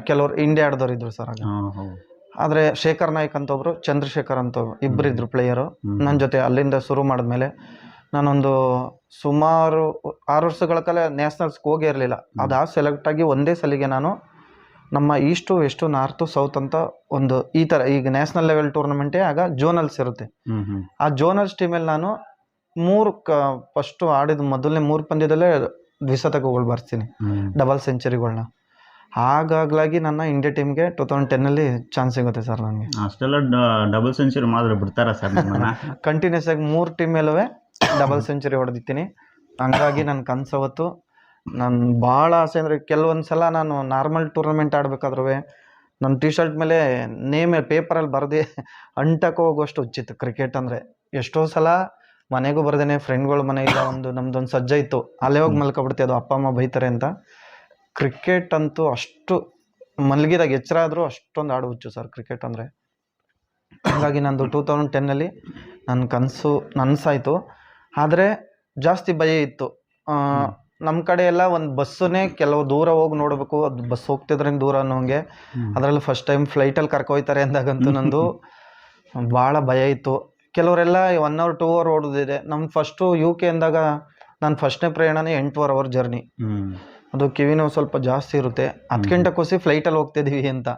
ಕೆಲವರು ಇಂಡಿಯಾ ಆಡ್ದವ್ರು ಇದ್ರು ಸರ್ ಆಗ. ಆದರೆ ಶೇಖರ್ ನಾಯ್ಕ್ ಅಂತ ಒಬ್ರು ಚಂದ್ರಶೇಖರ್ ಅಂತ ಇಬ್ಬರು ಇದ್ರು ಪ್ಲೇಯರು. ನನ್ನ ಜೊತೆ ಅಲ್ಲಿಂದ ಶುರು ಮಾಡಿದ್ಮೇಲೆ ನಾನೊಂದು ಸುಮಾರು ಆರು ವರ್ಷಗಳ ಕಾಲ ನ್ಯಾಷನಲ್ಸ್ಗೆ ಹೋಗೇ ಇರಲಿಲ್ಲ. ಅದು ಸೆಲೆಕ್ಟ್ ಆಗಿ ಒಂದೇ ಸಲಿಗೆ ನಾನು ನಮ್ಮ ಈಸ್ಟು ವೆಸ್ಟು ನಾರ್ತು ಸೌತ್ ಅಂತ ಒಂದು ಈ ಥರ ಈಗ ನ್ಯಾಷನಲ್ ಲೆವೆಲ್ ಟೂರ್ನಮೆಂಟೇ ಆಗ ಜೋನಲ್ಸ್ ಇರುತ್ತೆ. ಆ ಜೋನಲ್ಸ್ ಟೀಮಲ್ಲಿ ನಾನು ಮೂರು ಕ ಫಸ್ಟು ಆಡಿದ ಮೊದಲನೇ ಮೂರು ಪಂದ್ಯದಲ್ಲೇ ದ್ವಿಶತಕಗಳು ಬರ್ತೀನಿ ಡಬಲ್ ಸೆಂಚುರಿಗಳನ್ನ ಹಾಗಾಗ್ಲಾಗಿ ನನ್ನ ಇಂಡಿಯಾ ಟೀಮ್ಗೆ ಟೂ ತೌಸಂಡ್ ಟೆನ್ನಲ್ಲಿ ಚಾನ್ಸ್ ಸಿಗುತ್ತೆ ಸರ್ ನನಗೆ. ಅಷ್ಟೆಲ್ಲ ಡಬಲ್ ಸೆಂಚುರಿ ಮಾಡಿದ್ರೆ ಬಿಡ್ತಾರ ಸರ್ ಕಂಟಿನ್ಯೂಸ್ ಆಗಿ ಮೂರು ಟೀಮ್ ಮೇಲೂ ಡಬಲ್ ಸೆಂಚುರಿ ಹೊಡೆದಿದ್ದೀನಿ. ಹಂಗಾಗಿ ನನ್ನ ಕನಸು ಅವತ್ತು ನಾನು ಭಾಳ ಆಸೆ ಅಂದರೆ ಕೆಲವೊಂದು ಸಲ ನಾನು ನಾರ್ಮಲ್ ಟೂರ್ನಮೆಂಟ್ ಆಡಬೇಕಾದ್ರೂ ನನ್ನ ಟಿ ಶರ್ಟ್ ಮೇಲೆ ನೇಮ್ ಪೇಪರಲ್ಲಿ ಬರೆದು ಅಂಟಕ್ಕೆ ಹೋಗುವಷ್ಟು ಹುಚ್ಚಿತ್ತು ಕ್ರಿಕೆಟ್ ಅಂದರೆ. ಎಷ್ಟೋ ಸಲ ಮನೆಗೂ ಬರ್ದೇನೆ ಫ್ರೆಂಡ್ಗಳ ಮನೆ ಇಲ್ಲ ಒಂದು ನಮ್ದೊಂದು ಸಜ್ಜ ಇತ್ತು. ಅಲ್ಲೇ ಹೋಗಿ ಮಲ್ಕೊಬಿಡ್ತೀವಿ ಅದು ಅಪ್ಪ ಅಮ್ಮ ಬೈತಾರೆ ಅಂತ. ಕ್ರಿಕೆಟ್ ಅಂತೂ ಅಷ್ಟು ಮಲಗಿದಾಗ ಎಚ್ಚರ ಆದರೂ ಅಷ್ಟೊಂದು ಆಡು ಹುಚ್ಚು ಸರ್ ಕ್ರಿಕೆಟ್ ಅಂದರೆ. ಹಾಗಾಗಿ ನಂದು ಟೂ ತೌಸಂಡ್ ಟೆನ್ನಲ್ಲಿ ನನ್ನ ಕನಸು ನನಸಾಯಿತು. ಆದರೆ ಜಾಸ್ತಿ ಭಯ ಇತ್ತು. ನಮ್ಮ ಕಡೆ ಎಲ್ಲ ಒಂದು ಬಸ್ಸನ್ನೇ ಕೆಲವು ದೂರ ಹೋಗಿ ನೋಡಬೇಕು. ಅದು ಬಸ್ ಹೋಗ್ತಿದ್ರಿಂದ ದೂರ ಅನ್ನೋಂಗೆ. ಅದರಲ್ಲಿ ಫಸ್ಟ್ ಟೈಮ್ ಫ್ಲೈಟಲ್ಲಿ ಕರ್ಕೊಯ್ತಾರೆ ಅಂದಾಗಂತೂ ನಂದು. ಭಾಳ ಭಯ ಇತ್ತು. ಕೆಲವರೆಲ್ಲ ಒನ್ ಅವರ್ ಟೂ ಅವರ್ ಓಡೋದಿದೆ. ನಮ್ಮ ಫಸ್ಟು ಯು ಕೆ ಅಂದಾಗ ನನ್ನ ಫಸ್ಟ್ನೇ ಪ್ರಯಾಣನೇ ಎಂಟೂವರೆ ಅವರ್ ಜರ್ನಿ ಅದು ಕಿವಿ ನೋವು ಸ್ವಲ್ಪ ಜಾಸ್ತಿ ಇರುತ್ತೆ. ಹತ್ತು ಗಂಟೆ ಖುಷಿ ಫ್ಲೈಟಲ್ಲಿ ಹೋಗ್ತಿದ್ದೀವಿ ಅಂತ.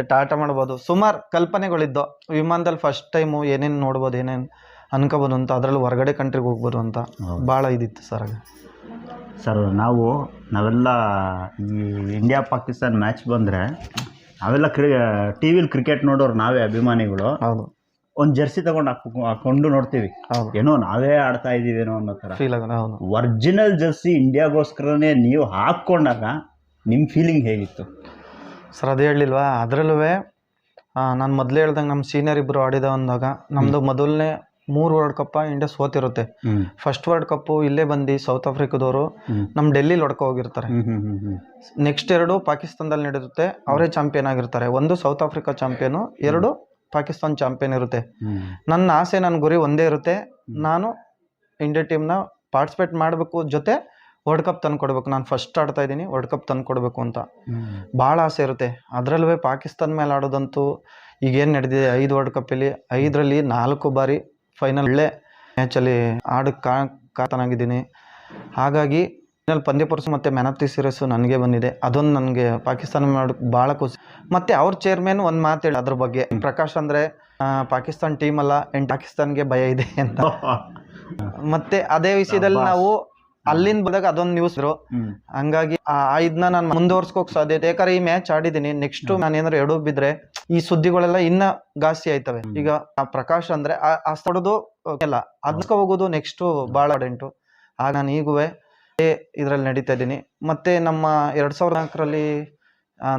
ಎಟ್ಟು ಆಟ ಮಾಡ್ಬೋದು. ಸುಮಾರು ಕಲ್ಪನೆಗಳಿದ್ದು ವಿಮಾನದಲ್ಲಿ ಫಸ್ಟ್ ಟೈಮು ಏನೇನು ನೋಡ್ಬೋದು ಏನೇನು ಅನ್ಕೋಬೋದು ಅಂತ ಅದರಲ್ಲಿ ಹೊರಗಡೆ ಕಂಟ್ರಿಗೆ ಹೋಗ್ಬೋದು ಅಂತ. ಭಾಳ ಇದಿತ್ತು ಸರ್ ಆಗ. ಸರ್ ನಾವು ನಾವೆಲ್ಲ ಈ ಇಂಡಿಯಾ ಪಾಕಿಸ್ತಾನ್ ಮ್ಯಾಚ್ ಬಂದರೆ ನಾವೆಲ್ಲ ಕ್ರಿ ಟಿ ವಿಲಿ ಕ್ರಿಕೆಟ್ ನೋಡೋರು ನಾವೇ ಅಭಿಮಾನಿಗಳು. ಹೌದು. ಒಂದು ಜರ್ಸಿ ತಗೊಂಡು ಹಾಕು ಹಾಕೊಂಡು ನೋಡ್ತೀವಿ. ಹೌದು. ಏನೋ ನಾವೇ ಆಡ್ತಾ ಇದ್ದೀವೇನೋ ಅನ್ನೋ ಥರ ಫೀಲ್ ಒರಿಜಿನಲ್ ಜರ್ಸಿ ಇಂಡಿಯಾಗೋಸ್ಕರನೇ ನೀವು ಹಾಕ್ಕೊಂಡಾಗ ನಿಮ್ಮ ಫೀಲಿಂಗ್ ಹೇಗಿತ್ತು? ಸರ್ ಅದು ಹೇಳಿಲ್ವಾ ಅದರಲ್ಲೂ ನಾನು ಮೊದಲೇ ಹೇಳ್ದಂಗೆ ನಮ್ಮ ಸೀನಿಯರ್ ಇಬ್ಬರು ಆಡಿದ ಅಂದಾಗ ನಮ್ಮದು ಮೊದಲನೇ ಮೂರು ವರ್ಲ್ಡ್ ಕಪ್ಪ ಇಂಡಿಯಾ ಸೋತಿರುತ್ತೆ. ಫಸ್ಟ್ ವರ್ಲ್ಡ್ ಕಪ್ಪು ಇಲ್ಲೇ ಬಂದು ಸೌತ್ ಆಫ್ರಿಕಾದವರು ನಮ್ಮ ಡೆಲ್ಲಿಲಿ ಹೊಡ್ಕೊ ಹೋಗಿರ್ತಾರೆ. ನೆಕ್ಸ್ಟ್ ಎರಡು ಪಾಕಿಸ್ತಾನದಲ್ಲಿ ನಡೆಯುತ್ತೆ ಅವರೇ ಚಾಂಪಿಯನ್ ಆಗಿರ್ತಾರೆ. ಒಂದು ಸೌತ್ ಆಫ್ರಿಕಾ ಚಾಂಪಿಯನು ಎರಡು ಪಾಕಿಸ್ತಾನ್ ಚಾಂಪಿಯನ್ ಇರುತ್ತೆ. ನನ್ನ ಆಸೆ ನನ್ನ ಗುರಿ ಒಂದೇ ಇರುತ್ತೆ. ನಾನು ಇಂಡಿಯಾ ಟೀಮ್ನ ಪಾರ್ಟಿಸಿಪೇಟ್ ಮಾಡಬೇಕು ಜೊತೆ ವರ್ಲ್ಡ್ ಕಪ್ ತಂದು ಕೊಡಬೇಕು. ನಾನು ಫಸ್ಟ್ ಆಡ್ತಾ ಇದ್ದೀನಿ ವರ್ಲ್ಡ್ ಕಪ್ ತಂದು ಕೊಡಬೇಕು ಅಂತ. ಭಾಳ ಆಸೆ ಇರುತ್ತೆ. ಅದರಲ್ಲೂ ಪಾಕಿಸ್ತಾನ ಮೇಲೆ ಆಡೋದಂತೂ ಈಗೇನು ನಡೆದಿದೆ? ಐದು ವರ್ಲ್ಡ್ ಕಪ್ಪಲ್ಲಿ ಐದರಲ್ಲಿ ನಾಲ್ಕು ಬಾರಿ ಫೈನಲ್ ಒಳ್ಳೆ ಮ್ಯಾಚಲ್ಲಿ ಆಡಕ್ಕೆ ಕಾ ಕಾತನಾಗಿದ್ದೀನಿ. ಹಾಗಾಗಿ ಫೈನಲ್ ಪಂದ್ಯ ಪರ್ಸು ಮತ್ತು ಮ್ಯಾನ್ ಆಫ್ ದಿ ಸೀರೀಸು ನನಗೆ ಬಂದಿದೆ. ಅದೊಂದು ನನಗೆ ಪಾಕಿಸ್ತಾನ ಮಾಡೋಕ್ಕೆ ಭಾಳ ಖುಷಿ. ಮತ್ತು ಅವ್ರ ಚೇರ್ಮನ್ ಒಂದು ಮಾತು ಹೇಳಿ ಅದ್ರ ಬಗ್ಗೆ. ಪ್ರಕಾಶ್ ಅಂದರೆ ಪಾಕಿಸ್ತಾನ್ ಟೀಮ್ ಅಲ್ಲ ಆ್ಯಂಡ್ ಪಾಕಿಸ್ತಾನ್ಗೆ ಭಯ ಇದೆ ಅಂತ. ಮತ್ತೆ ಅದೇ ವಿಷಯದಲ್ಲಿ ನಾವು ಅಲ್ಲಿಂದ ಬಂದಾಗ ಅದೊಂದು ನ್ಯೂಸ್ ಇರು ಹಂಗಾಗಿ ಆ ಇದನ್ನ ನಾನು ಮುಂದುವರ್ಸ್ಕೋಕ್ ಸಾಧ್ಯತೆ. ಯಾಕಂದ್ರೆ ಈ ಮ್ಯಾಚ್ ಆಡಿದ್ದೀನಿ. ನೆಕ್ಸ್ಟ್ ನಾನು ಏನಾದ್ರು ಎಡು ಬಿದ್ರೆ ಈ ಸುದ್ದಿಗಳೆಲ್ಲ ಇನ್ನ ಜಾಸ್ತಿ ಆಯ್ತವೆ. ಈಗ ಆ ಪ್ರಕಾಶ್ ಅಂದ್ರೆ ಆ- ಸ್ಥಳದು ಎಲ್ಲ ಅದ್ಕ ಹೋಗೋದು ನೆಕ್ಸ್ಟ್ ಭಾಳ ಇಂಪಾರ್ಟೆಂಟು ಆಗ ನಾನು ಈಗುವೆ ಇದರಲ್ಲಿ ನಡೀತಾ ಇದ್ದೀನಿ. ಮತ್ತೆ ನಮ್ಮ ಎರಡು ಸಾವಿರದ ನಾಲ್ಕರಲ್ಲಿ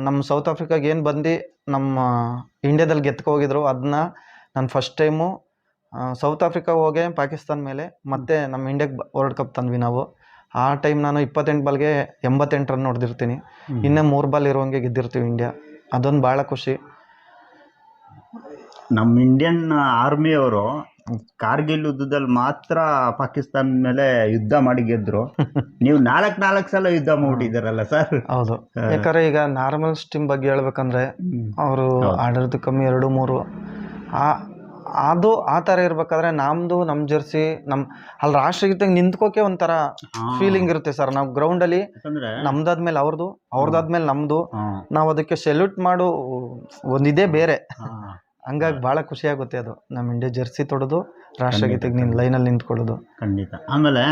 ನಮ್ಮ ಸೌತ್ ಆಫ್ರಿಕಾಗೆ ಏನು ಬಂದು ನಮ್ಮ ಇಂಡಿಯಾದಲ್ಲಿ ಗೆತ್ಕೊ ಹೋಗಿದ್ರು ಅದನ್ನ ನಾನು ಫಸ್ಟ್ ಟೈಮು ಸೌತ್ ಆಫ್ರಿಕಾ ಹೋಗಿ ಪಾಕಿಸ್ತಾನ ಮೇಲೆ ಮತ್ತೆ ನಮ್ಮ ಇಂಡಿಯಾಗೆ ವರ್ಲ್ಡ್ ಕಪ್ ತಂದ್ವಿ ನಾವು. ಆ ಟೈಮ್ ನಾನು ಇಪ್ಪತ್ತೆಂಟು ಬಾಲ್ಗೆ ಎಂಬತ್ತೆಂಟು ರನ್ ಹೊಡೆದಿರ್ತೀನಿ. ಇನ್ನೇ ಮೂರು ಬಾಲ್ ಇರುವಂಗೆ ಗೆದ್ದಿರ್ತೀವಿ ಇಂಡಿಯಾ ಅದೊಂದು ಭಾಳ ಖುಷಿ. ನಮ್ಮ ಇಂಡಿಯನ್ ಆರ್ಮಿಯವರು ಕಾರ್ಗಿಲ್ ಯುದ್ಧದಲ್ಲಿ ಮಾತ್ರ ಪಾಕಿಸ್ತಾನ ಮೇಲೆ ಯುದ್ಧ ಮಾಡಿ ಗೆದ್ರು. ನೀವು ನಾಲ್ಕು ನಾಲ್ಕು ಸಲ ಯುದ್ಧ ಮಾಡಿದಾರಲ್ಲ ಸರ್ ಹೌದು. ಯಾಕಂದ್ರೆ ಈಗ ನಾರ್ಮಲ್ ಸ್ಟೀಮ್ ಬಗ್ಗೆ ಹೇಳ್ಬೇಕಂದ್ರೆ ಅವರು ಆಡಳಿತ ಕಮ್ಮಿ ಎರಡು ಮೂರು. ಆ ಅದು ಆ ಥರ ಇರ್ಬೇಕಾದ್ರೆ ನಮ್ಮದು ನಮ್ಮ ಜರ್ಸಿ ನಮ್ಮ ಅಲ್ಲಿ ರಾಷ್ಟ್ರಗೀತೆ ನಿಂತ್ಕೋಕೆ ಒಂಥರ ಫೀಲಿಂಗ್ ಇರುತ್ತೆ ಸರ್ ನಾವು ಗ್ರೌಂಡಲ್ಲಿ ಅಲ್ಲಿ ನಮ್ದಾದ್ಮೇಲೆ ಅವ್ರದ್ದು ಅವ್ರದ್ದಾದ್ಮೇಲೆ ನಮ್ಮದು ನಾವು ಅದಕ್ಕೆ ಸೆಲ್ಯೂಟ್ ಮಾಡು ಒಂದಿದೆ ಬೇರೆ. ಹಂಗಾಗಿ ಭಾಳ ಖುಷಿ ಆಗುತ್ತೆ ಅದು. ನಮ್ಮ ಇಂಡಿಯಾ ಜರ್ಸಿ ತೊಡೋದು ರಾಷ್ಟ್ರಗೀತೆಗೆ ನಿನ್ನ ಲೈನಲ್ಲಿ ನಿಂತ್ಕೊಳ್ಳೋದು. ಖಂಡಿತ. ಆಮೇಲೆ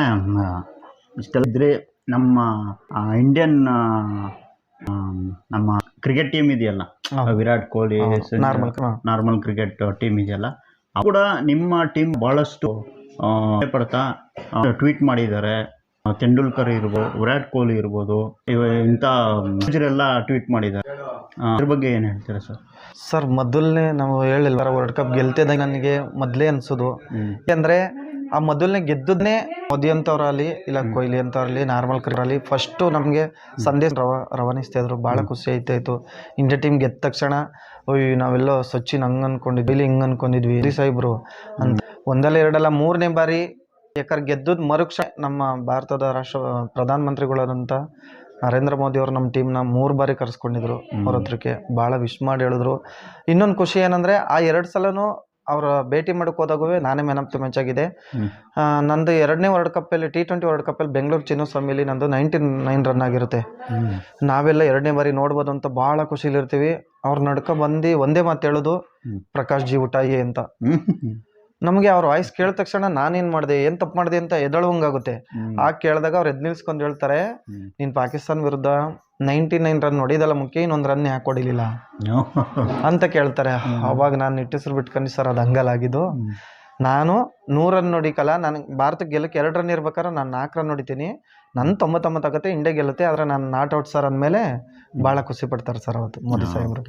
ಇಷ್ಟೆಲ್ಲ ಇದ್ರೆ ನಮ್ಮ ಆ, ಇಂಡಿಯನ್ ಆ, ಆ, ನಮ್ಮ ಕ್ರಿಕೆಟ್ ಟೀಮ್ ಇದೆಯಲ್ಲ? Virat Kohli normal normal cricket team ಇದೆಯಲ್ಲ? ಅವ್ರು ಕೂಡ ನಿಮ್ಮ ಟೀಮ್ ಬಹಳಷ್ಟು ಆ, ಪಡ್ತಾ ಟ್ವೀಟ್ ಮಾಡಿದ್ದಾರೆ. ತೆಂಡೂಲ್ಕರ್ ಇರ್ಬೋದು ವಿರಾಟ್ ಕೊಹ್ಲಿ ಇರ್ಬೋದು ಇವ ಇಂಥ ಎಲ್ಲ ಟ್ವೀಟ್ ಮಾಡಿದ್ದಾರೆ. ಅದ್ರ ಬಗ್ಗೆ ಏನು ಹೇಳ್ತೀರಾ ಸರ್? ಸರ್ ಮೊದಲನೇ ನಾವು ಹೇಳಿಲ್ಲ ವರ್ಲ್ಡ್ ಕಪ್ ಗೆಲ್ತಿದ್ದಾಗ ನನಗೆ ಮೊದಲೇ ಅನಿಸೋದು. ಯಾಕೆಂದರೆ ಆ ಮೊದಲನೇ ಗೆದ್ದದ್ನೇ ಮೋದಿ ಅಂತವ್ರಲ್ಲಿ ಇಲ್ಲ ಕೊಹ್ಲಿ ಅಂತವ್ರಲ್ಲಿ ನಾರ್ಮಲ್ ಕ್ರಿಕೆಟಲ್ಲಿ ಫಸ್ಟು ನಮಗೆ ಸಂದೇಶ ರವ ರವಾನಿಸ್ತಾ ಇದ್ರು. ಭಾಳ ಖುಷಿ ಆಯ್ತಾಯಿತ್ತು ಇಂಡಿಯಾ ಟೀಮ್ ಗೆದ್ದ ತಕ್ಷಣ ಓಯ್ ನಾವೆಲ್ಲೋ ಸಚಿನ್ ಹಂಗೆ ಅನ್ಕೊಂಡಿದ್ವಿ ಇಲ್ಲಿ ಹಿಂಗೆ ಅನ್ಕೊಂಡಿದ್ವಿ ಇಲ್ಲಿ ಸಾಹೇಬ್ರು ಅಂತ. ಒಂದಲ್ಲ ಎರಡಲ್ಲ ಮೂರನೇ ಬಾರಿ ಯಾಕಂದ್ರೆ ಗೆದ್ದು ಮರುಕ್ಷ ನಮ್ಮ ಭಾರತದ ರಾಷ್ಟ್ರ ಪ್ರಧಾನಮಂತ್ರಿಗಳಾದಂಥ ನರೇಂದ್ರ ಮೋದಿ ಅವರು ನಮ್ಮ ಟೀಮ್ನ ಮೂರು ಬಾರಿ ಕರೆಸ್ಕೊಂಡಿದ್ರು ಅವ್ರ ಹತ್ರಕ್ಕೆ. ಭಾಳ ವಿಶ್ ಮಾಡಿ ಹೇಳಿದ್ರು. ಇನ್ನೊಂದು ಖುಷಿ ಏನಂದರೆ ಆ ಎರಡು ಸಲನೂ ಅವರ ಭೇಟಿ ಮಾಡಕ್ಕೆ ಹೋದಾಗೂ ನಾನೇ ಮ್ಯಾನ್ ಆಫ್ ದಿ ಮ್ಯಾಚ್ ಆಗಿದೆ. ನಂದು ಎರಡನೇ ವರ್ಲ್ಡ್ ಕಪ್ಪಲ್ಲಿ ಟಿ ಟ್ವೆಂಟಿ ವರ್ಲ್ಡ್ ಕಪ್ಪಲ್ಲಿ ಬೆಂಗಳೂರು ಚಿನ್ನಸ್ವಾಮಿಲಿ ನಂದು ನೈಂಟಿ ನೈನ್ ರನ್ ಆಗಿರುತ್ತೆ ನಾವೆಲ್ಲ ಎರಡನೇ ಬಾರಿ ನೋಡ್ಬೋದು ಅಂತ ಭಾಳ ಖುಷಿಲಿರ್ತೀವಿ. ಅವ್ರು ನಡ್ಕೊ ಬಂದು ಒಂದೇ ಮಾತು ಹೇಳೋದು ಪ್ರಕಾಶ್ ಜಿ ಊಟಾಯಿ ಅಂತ. ನಮಗೆ ಅವ್ರ ವಾಯ್ಸ್ ಕೇಳಿದ ತಕ್ಷಣ ನಾನೇನು ಮಾಡಿದೆ ಏನು ತಪ್ಪು ಮಾಡಿದೆ ಅಂತ ಎದಳುವಂಗಾಗುತ್ತೆ. ಆ ಕೇಳಿದಾಗ ಅವ್ರು ಎದ್ ನಿಲ್ಸ್ಕೊಂಡು ಹೇಳ್ತಾರೆ ನೀನ್ ಪಾಕಿಸ್ತಾನ ವಿರುದ್ಧ ನೈಂಟಿ ನೈನ್ ರನ್ ಹೊಡಿದಲ್ಲ ಮುಖ್ಯ ಇನ್ನೊಂದು ರನ್ ಯಾಕೆ ಹೊಡಿಲಿಲ್ಲ? ಅಂತ ಕೇಳ್ತಾರೆ. ಅವಾಗ ನಾನು ನಿಟ್ಟಿಸ್ರು ಬಿಟ್ಕೊಂಡು ಸರ್ ಅದು ಹಂಗಲಾಗಿದ್ದು ನಾನು ನೂರು ರನ್ ನೋಡಿಕಲ್ಲ ನನಗೆ ಭಾರತಕ್ಕೆ ಗೆಲ್ಲಕ್ಕೆ ಎರಡು ರನ್ ಇರ್ಬೇಕಾದ್ರೆ ನಾನು ನಾಲ್ಕು ರನ್ ಹೊಡಿತೀನಿ. ನನ್ನ ತೊಂಬತ್ತೊಂಬತ್ತು ಆಗುತ್ತೆ ಇಂಡಿಯಾ ಗೆಲ್ಲುತ್ತೆ ಆದರೆ ನಾನು ನಾಟ್ ಔಟ್ ಸರ್ ಅಂದಮೇಲೆ ಭಾಳ ಖುಷಿ ಪಡ್ತಾರೆ ಸರ್ ಅವತ್ತು ಮೋದಿ ಸಾಹೇಬ್ರು.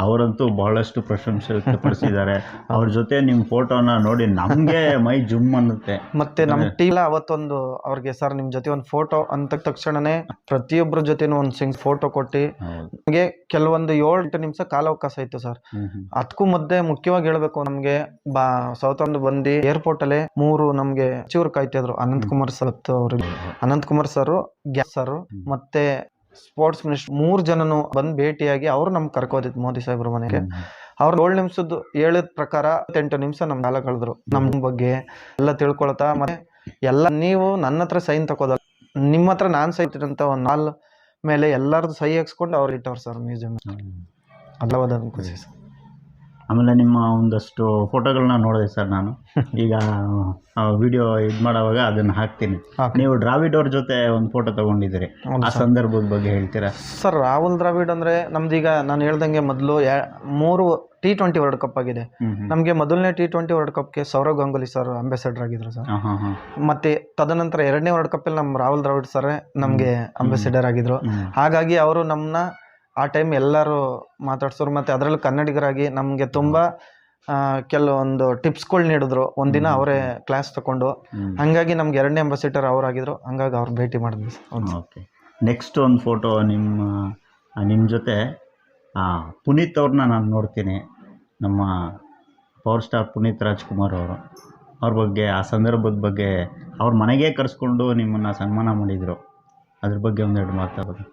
ಅವರಂತೂ ಬಹಳಷ್ಟು ಪ್ರಶಂಸೆ ವ್ಯಕ್ತಪಡಿಸಿದ್ದಾರೆ. ಅವ್ರ ಜೊತೆ ನಿಮ್ಮ ಫೋಟೋನ ನೋಡಿ ನಮಗೆ ಮೈ ಜುಮ್ ಅನ್ನುತ್ತೆ. ಮತ್ತೆ ನಮ್ಮ ಟೀಮ್ ಅವತ್ತೊಂದು ಅವ್ರಿಗೆ ಸರ್ ನಿಮ್ಮ ಜೊತೆ ಒಂದು ಫೋಟೋ ಅಂತ ತಕ್ಷಣನೇ ಪ್ರತಿಯೊಬ್ಬರ ಜೊತೆನೂ ಒಂದು ಸಿಂಗ್ ಫೋಟೋ ಕೊಟ್ಟು ನಮಗೆ ಕೆಲವೊಂದು ಏಳು ಎಂಟು ನಿಮಿಷ ಕಾಲಾವಕಾಶ ಇತ್ತು ಸರ್. ಅದಕ್ಕೂ ಮಧ್ಯೆ ಮುಖ್ಯವಾಗಿ ಹೇಳ್ಬೇಕು ನಮಗೆ ಬಾ ಸೌತ್ ಒಂದು ಬಂದು ಏರ್ಪೋರ್ಟ್ ಅಲ್ಲಿ ಮೂರು ನಮಗೆ ಚಿವರು ಕಾಯ್ತಿದ್ರು ಅನಂತ್ ಕುಮಾರ್ ಸರ್ ಅವ್ರಿಗೆ. Anant Kumar sir gas sir ಮತ್ತೆ ಸ್ಪೋರ್ಟ್ಸ್ ಮಿನಿಸ್ಟರ್ ಮೂರು ಜನನು ಬಂದು ಭೇಟಿಯಾಗಿ ಅವರು ನಮ್ಗೆ ಕರ್ಕೋದಿತ್ತು ಮೋದಿ ಸಾಹೇಬ್ರ ಮನೆಗೆ. ಅವ್ರು ಏಳು ನಿಮಿಷದ್ದು ಹೇಳಿದ ಪ್ರಕಾರ ಎಂಟು ನಿಮಿಷ ನಮ್ಮ ಕಾಲ ಕಳೆದ್ರು. ನಮ್ಮ ಬಗ್ಗೆ ಎಲ್ಲ ತಿಳ್ಕೊಳ್ತಾ ಮತ್ತೆ ಎಲ್ಲ ನೀವು ನನ್ನ ಹತ್ರ ಸೈನ್ ತಗೋದಲ್ಲ ನಿಮ್ಮ ಹತ್ರ ನಾನು ಸೈನ್ ಅಂತ ಒಂದು ನಾಲ್ ಮೇಲೆ ಎಲ್ಲರದ್ದು ಸಹಿ ಹಾಕ್ಸ್ಕೊಂಡು ಅವ್ರು ಇಟ್ಟವ್ರು ಸರ್ ಮ್ಯೂಸಿಯಂ. ಅಲ್ಲವಾದ ಖುಷಿ ಸರ್. ಆಮೇಲೆ ನಿಮ್ಮ ಒಂದಷ್ಟು ಫೋಟೋಗಳನ್ನ ನೋಡಿದೆ ಸರ್ ನಾನು. ಈಗ ವಿಡಿಯೋ ಇದು ಮಾಡೋವಾಗ ಅದನ್ನು ಹಾಕ್ತೀನಿ. ನೀವು ಡ್ರಾವಿಡ್ ಅವ್ರ ಜೊತೆ ಒಂದು ಫೋಟೋ ತಗೊಂಡಿದ್ದೀರಿ. ಆ ಸಂದರ್ಭದ ಬಗ್ಗೆ ಹೇಳ್ತೀರಾ? ಸರ್ ರಾಹುಲ್ ದ್ರಾವಿಡ್ ಅಂದರೆ ನಮ್ದೀಗ ನಾನು ಹೇಳ್ದಂಗೆ ಮೊದಲು ಮೂರು ಟಿ ಟ್ವೆಂಟಿ ವರ್ಲ್ಡ್ ಕಪ್ ಆಗಿದೆ. ನಮಗೆ ಮೊದಲನೇ ಟಿ ಟ್ವೆಂಟಿ ವರ್ಲ್ಡ್ ಕಪ್ಗೆ ಸೌರವ್ ಗಂಗೂಲಿ ಸರ್ ಅಂಬಾಸಡರ್ ಆಗಿದ್ರು ಸರ್. ಮತ್ತೆ ತದನಂತರ ಎರಡನೇ ವರ್ಲ್ಡ್ ಕಪ್ಪಲ್ಲಿ ನಮ್ಮ ರಾಹುಲ್ ದ್ರಾವಿಡ್ ಸರ್ ನಮಗೆ ಅಂಬಾಸಿಡರ್ ಆಗಿದ್ರು. ಹಾಗಾಗಿ ಅವರು ನಮ್ಮನ್ನ ಆ ಟೈಮ್ ಎಲ್ಲರೂ ಮಾತಾಡ್ಸೋರು ಮತ್ತು ಅದರಲ್ಲಿ ಕನ್ನಡಿಗರಾಗಿ ನಮಗೆ ತುಂಬ ಕೆಲವೊಂದು ಟಿಪ್ಸ್ಗಳು ನೀಡಿದ್ರು. ಒಂದಿನ ಅವರೇ ಕ್ಲಾಸ್ ತಗೊಂಡು. ಹಂಗಾಗಿ ನಮ್ಗೆ ಎರಡನೇ ಅಂಬಾಸಿಡರ್ ಅವರಾಗಿದ್ರು. ಹಂಗಾಗಿ ಅವ್ರು ಭೇಟಿ ಮಾಡಿದ್ವಿ ಓಕೆ. ನೆಕ್ಸ್ಟ್ ಒಂದು ಫೋಟೋ ನಿಮ್ಮ ನಿಮ್ಮ ಜೊತೆ ಪುನೀತ್ ಅವ್ರನ್ನ ನಾನು ನೋಡ್ತೀನಿ. ನಮ್ಮ ಪವರ್ ಸ್ಟಾರ್ ಪುನೀತ್ ರಾಜ್ಕುಮಾರ್ ಅವರು. ಅವ್ರ ಬಗ್ಗೆ ಆ ಸಂದರ್ಭದ ಬಗ್ಗೆ ಅವ್ರ ಮನೆಗೆ ಕರೆಸ್ಕೊಂಡು ನಿಮ್ಮನ್ನು ಸನ್ಮಾನ ಮಾಡಿದರು. ಅದ್ರ ಬಗ್ಗೆ ಒಂದೆರಡು ಮಾತಾಡೋದು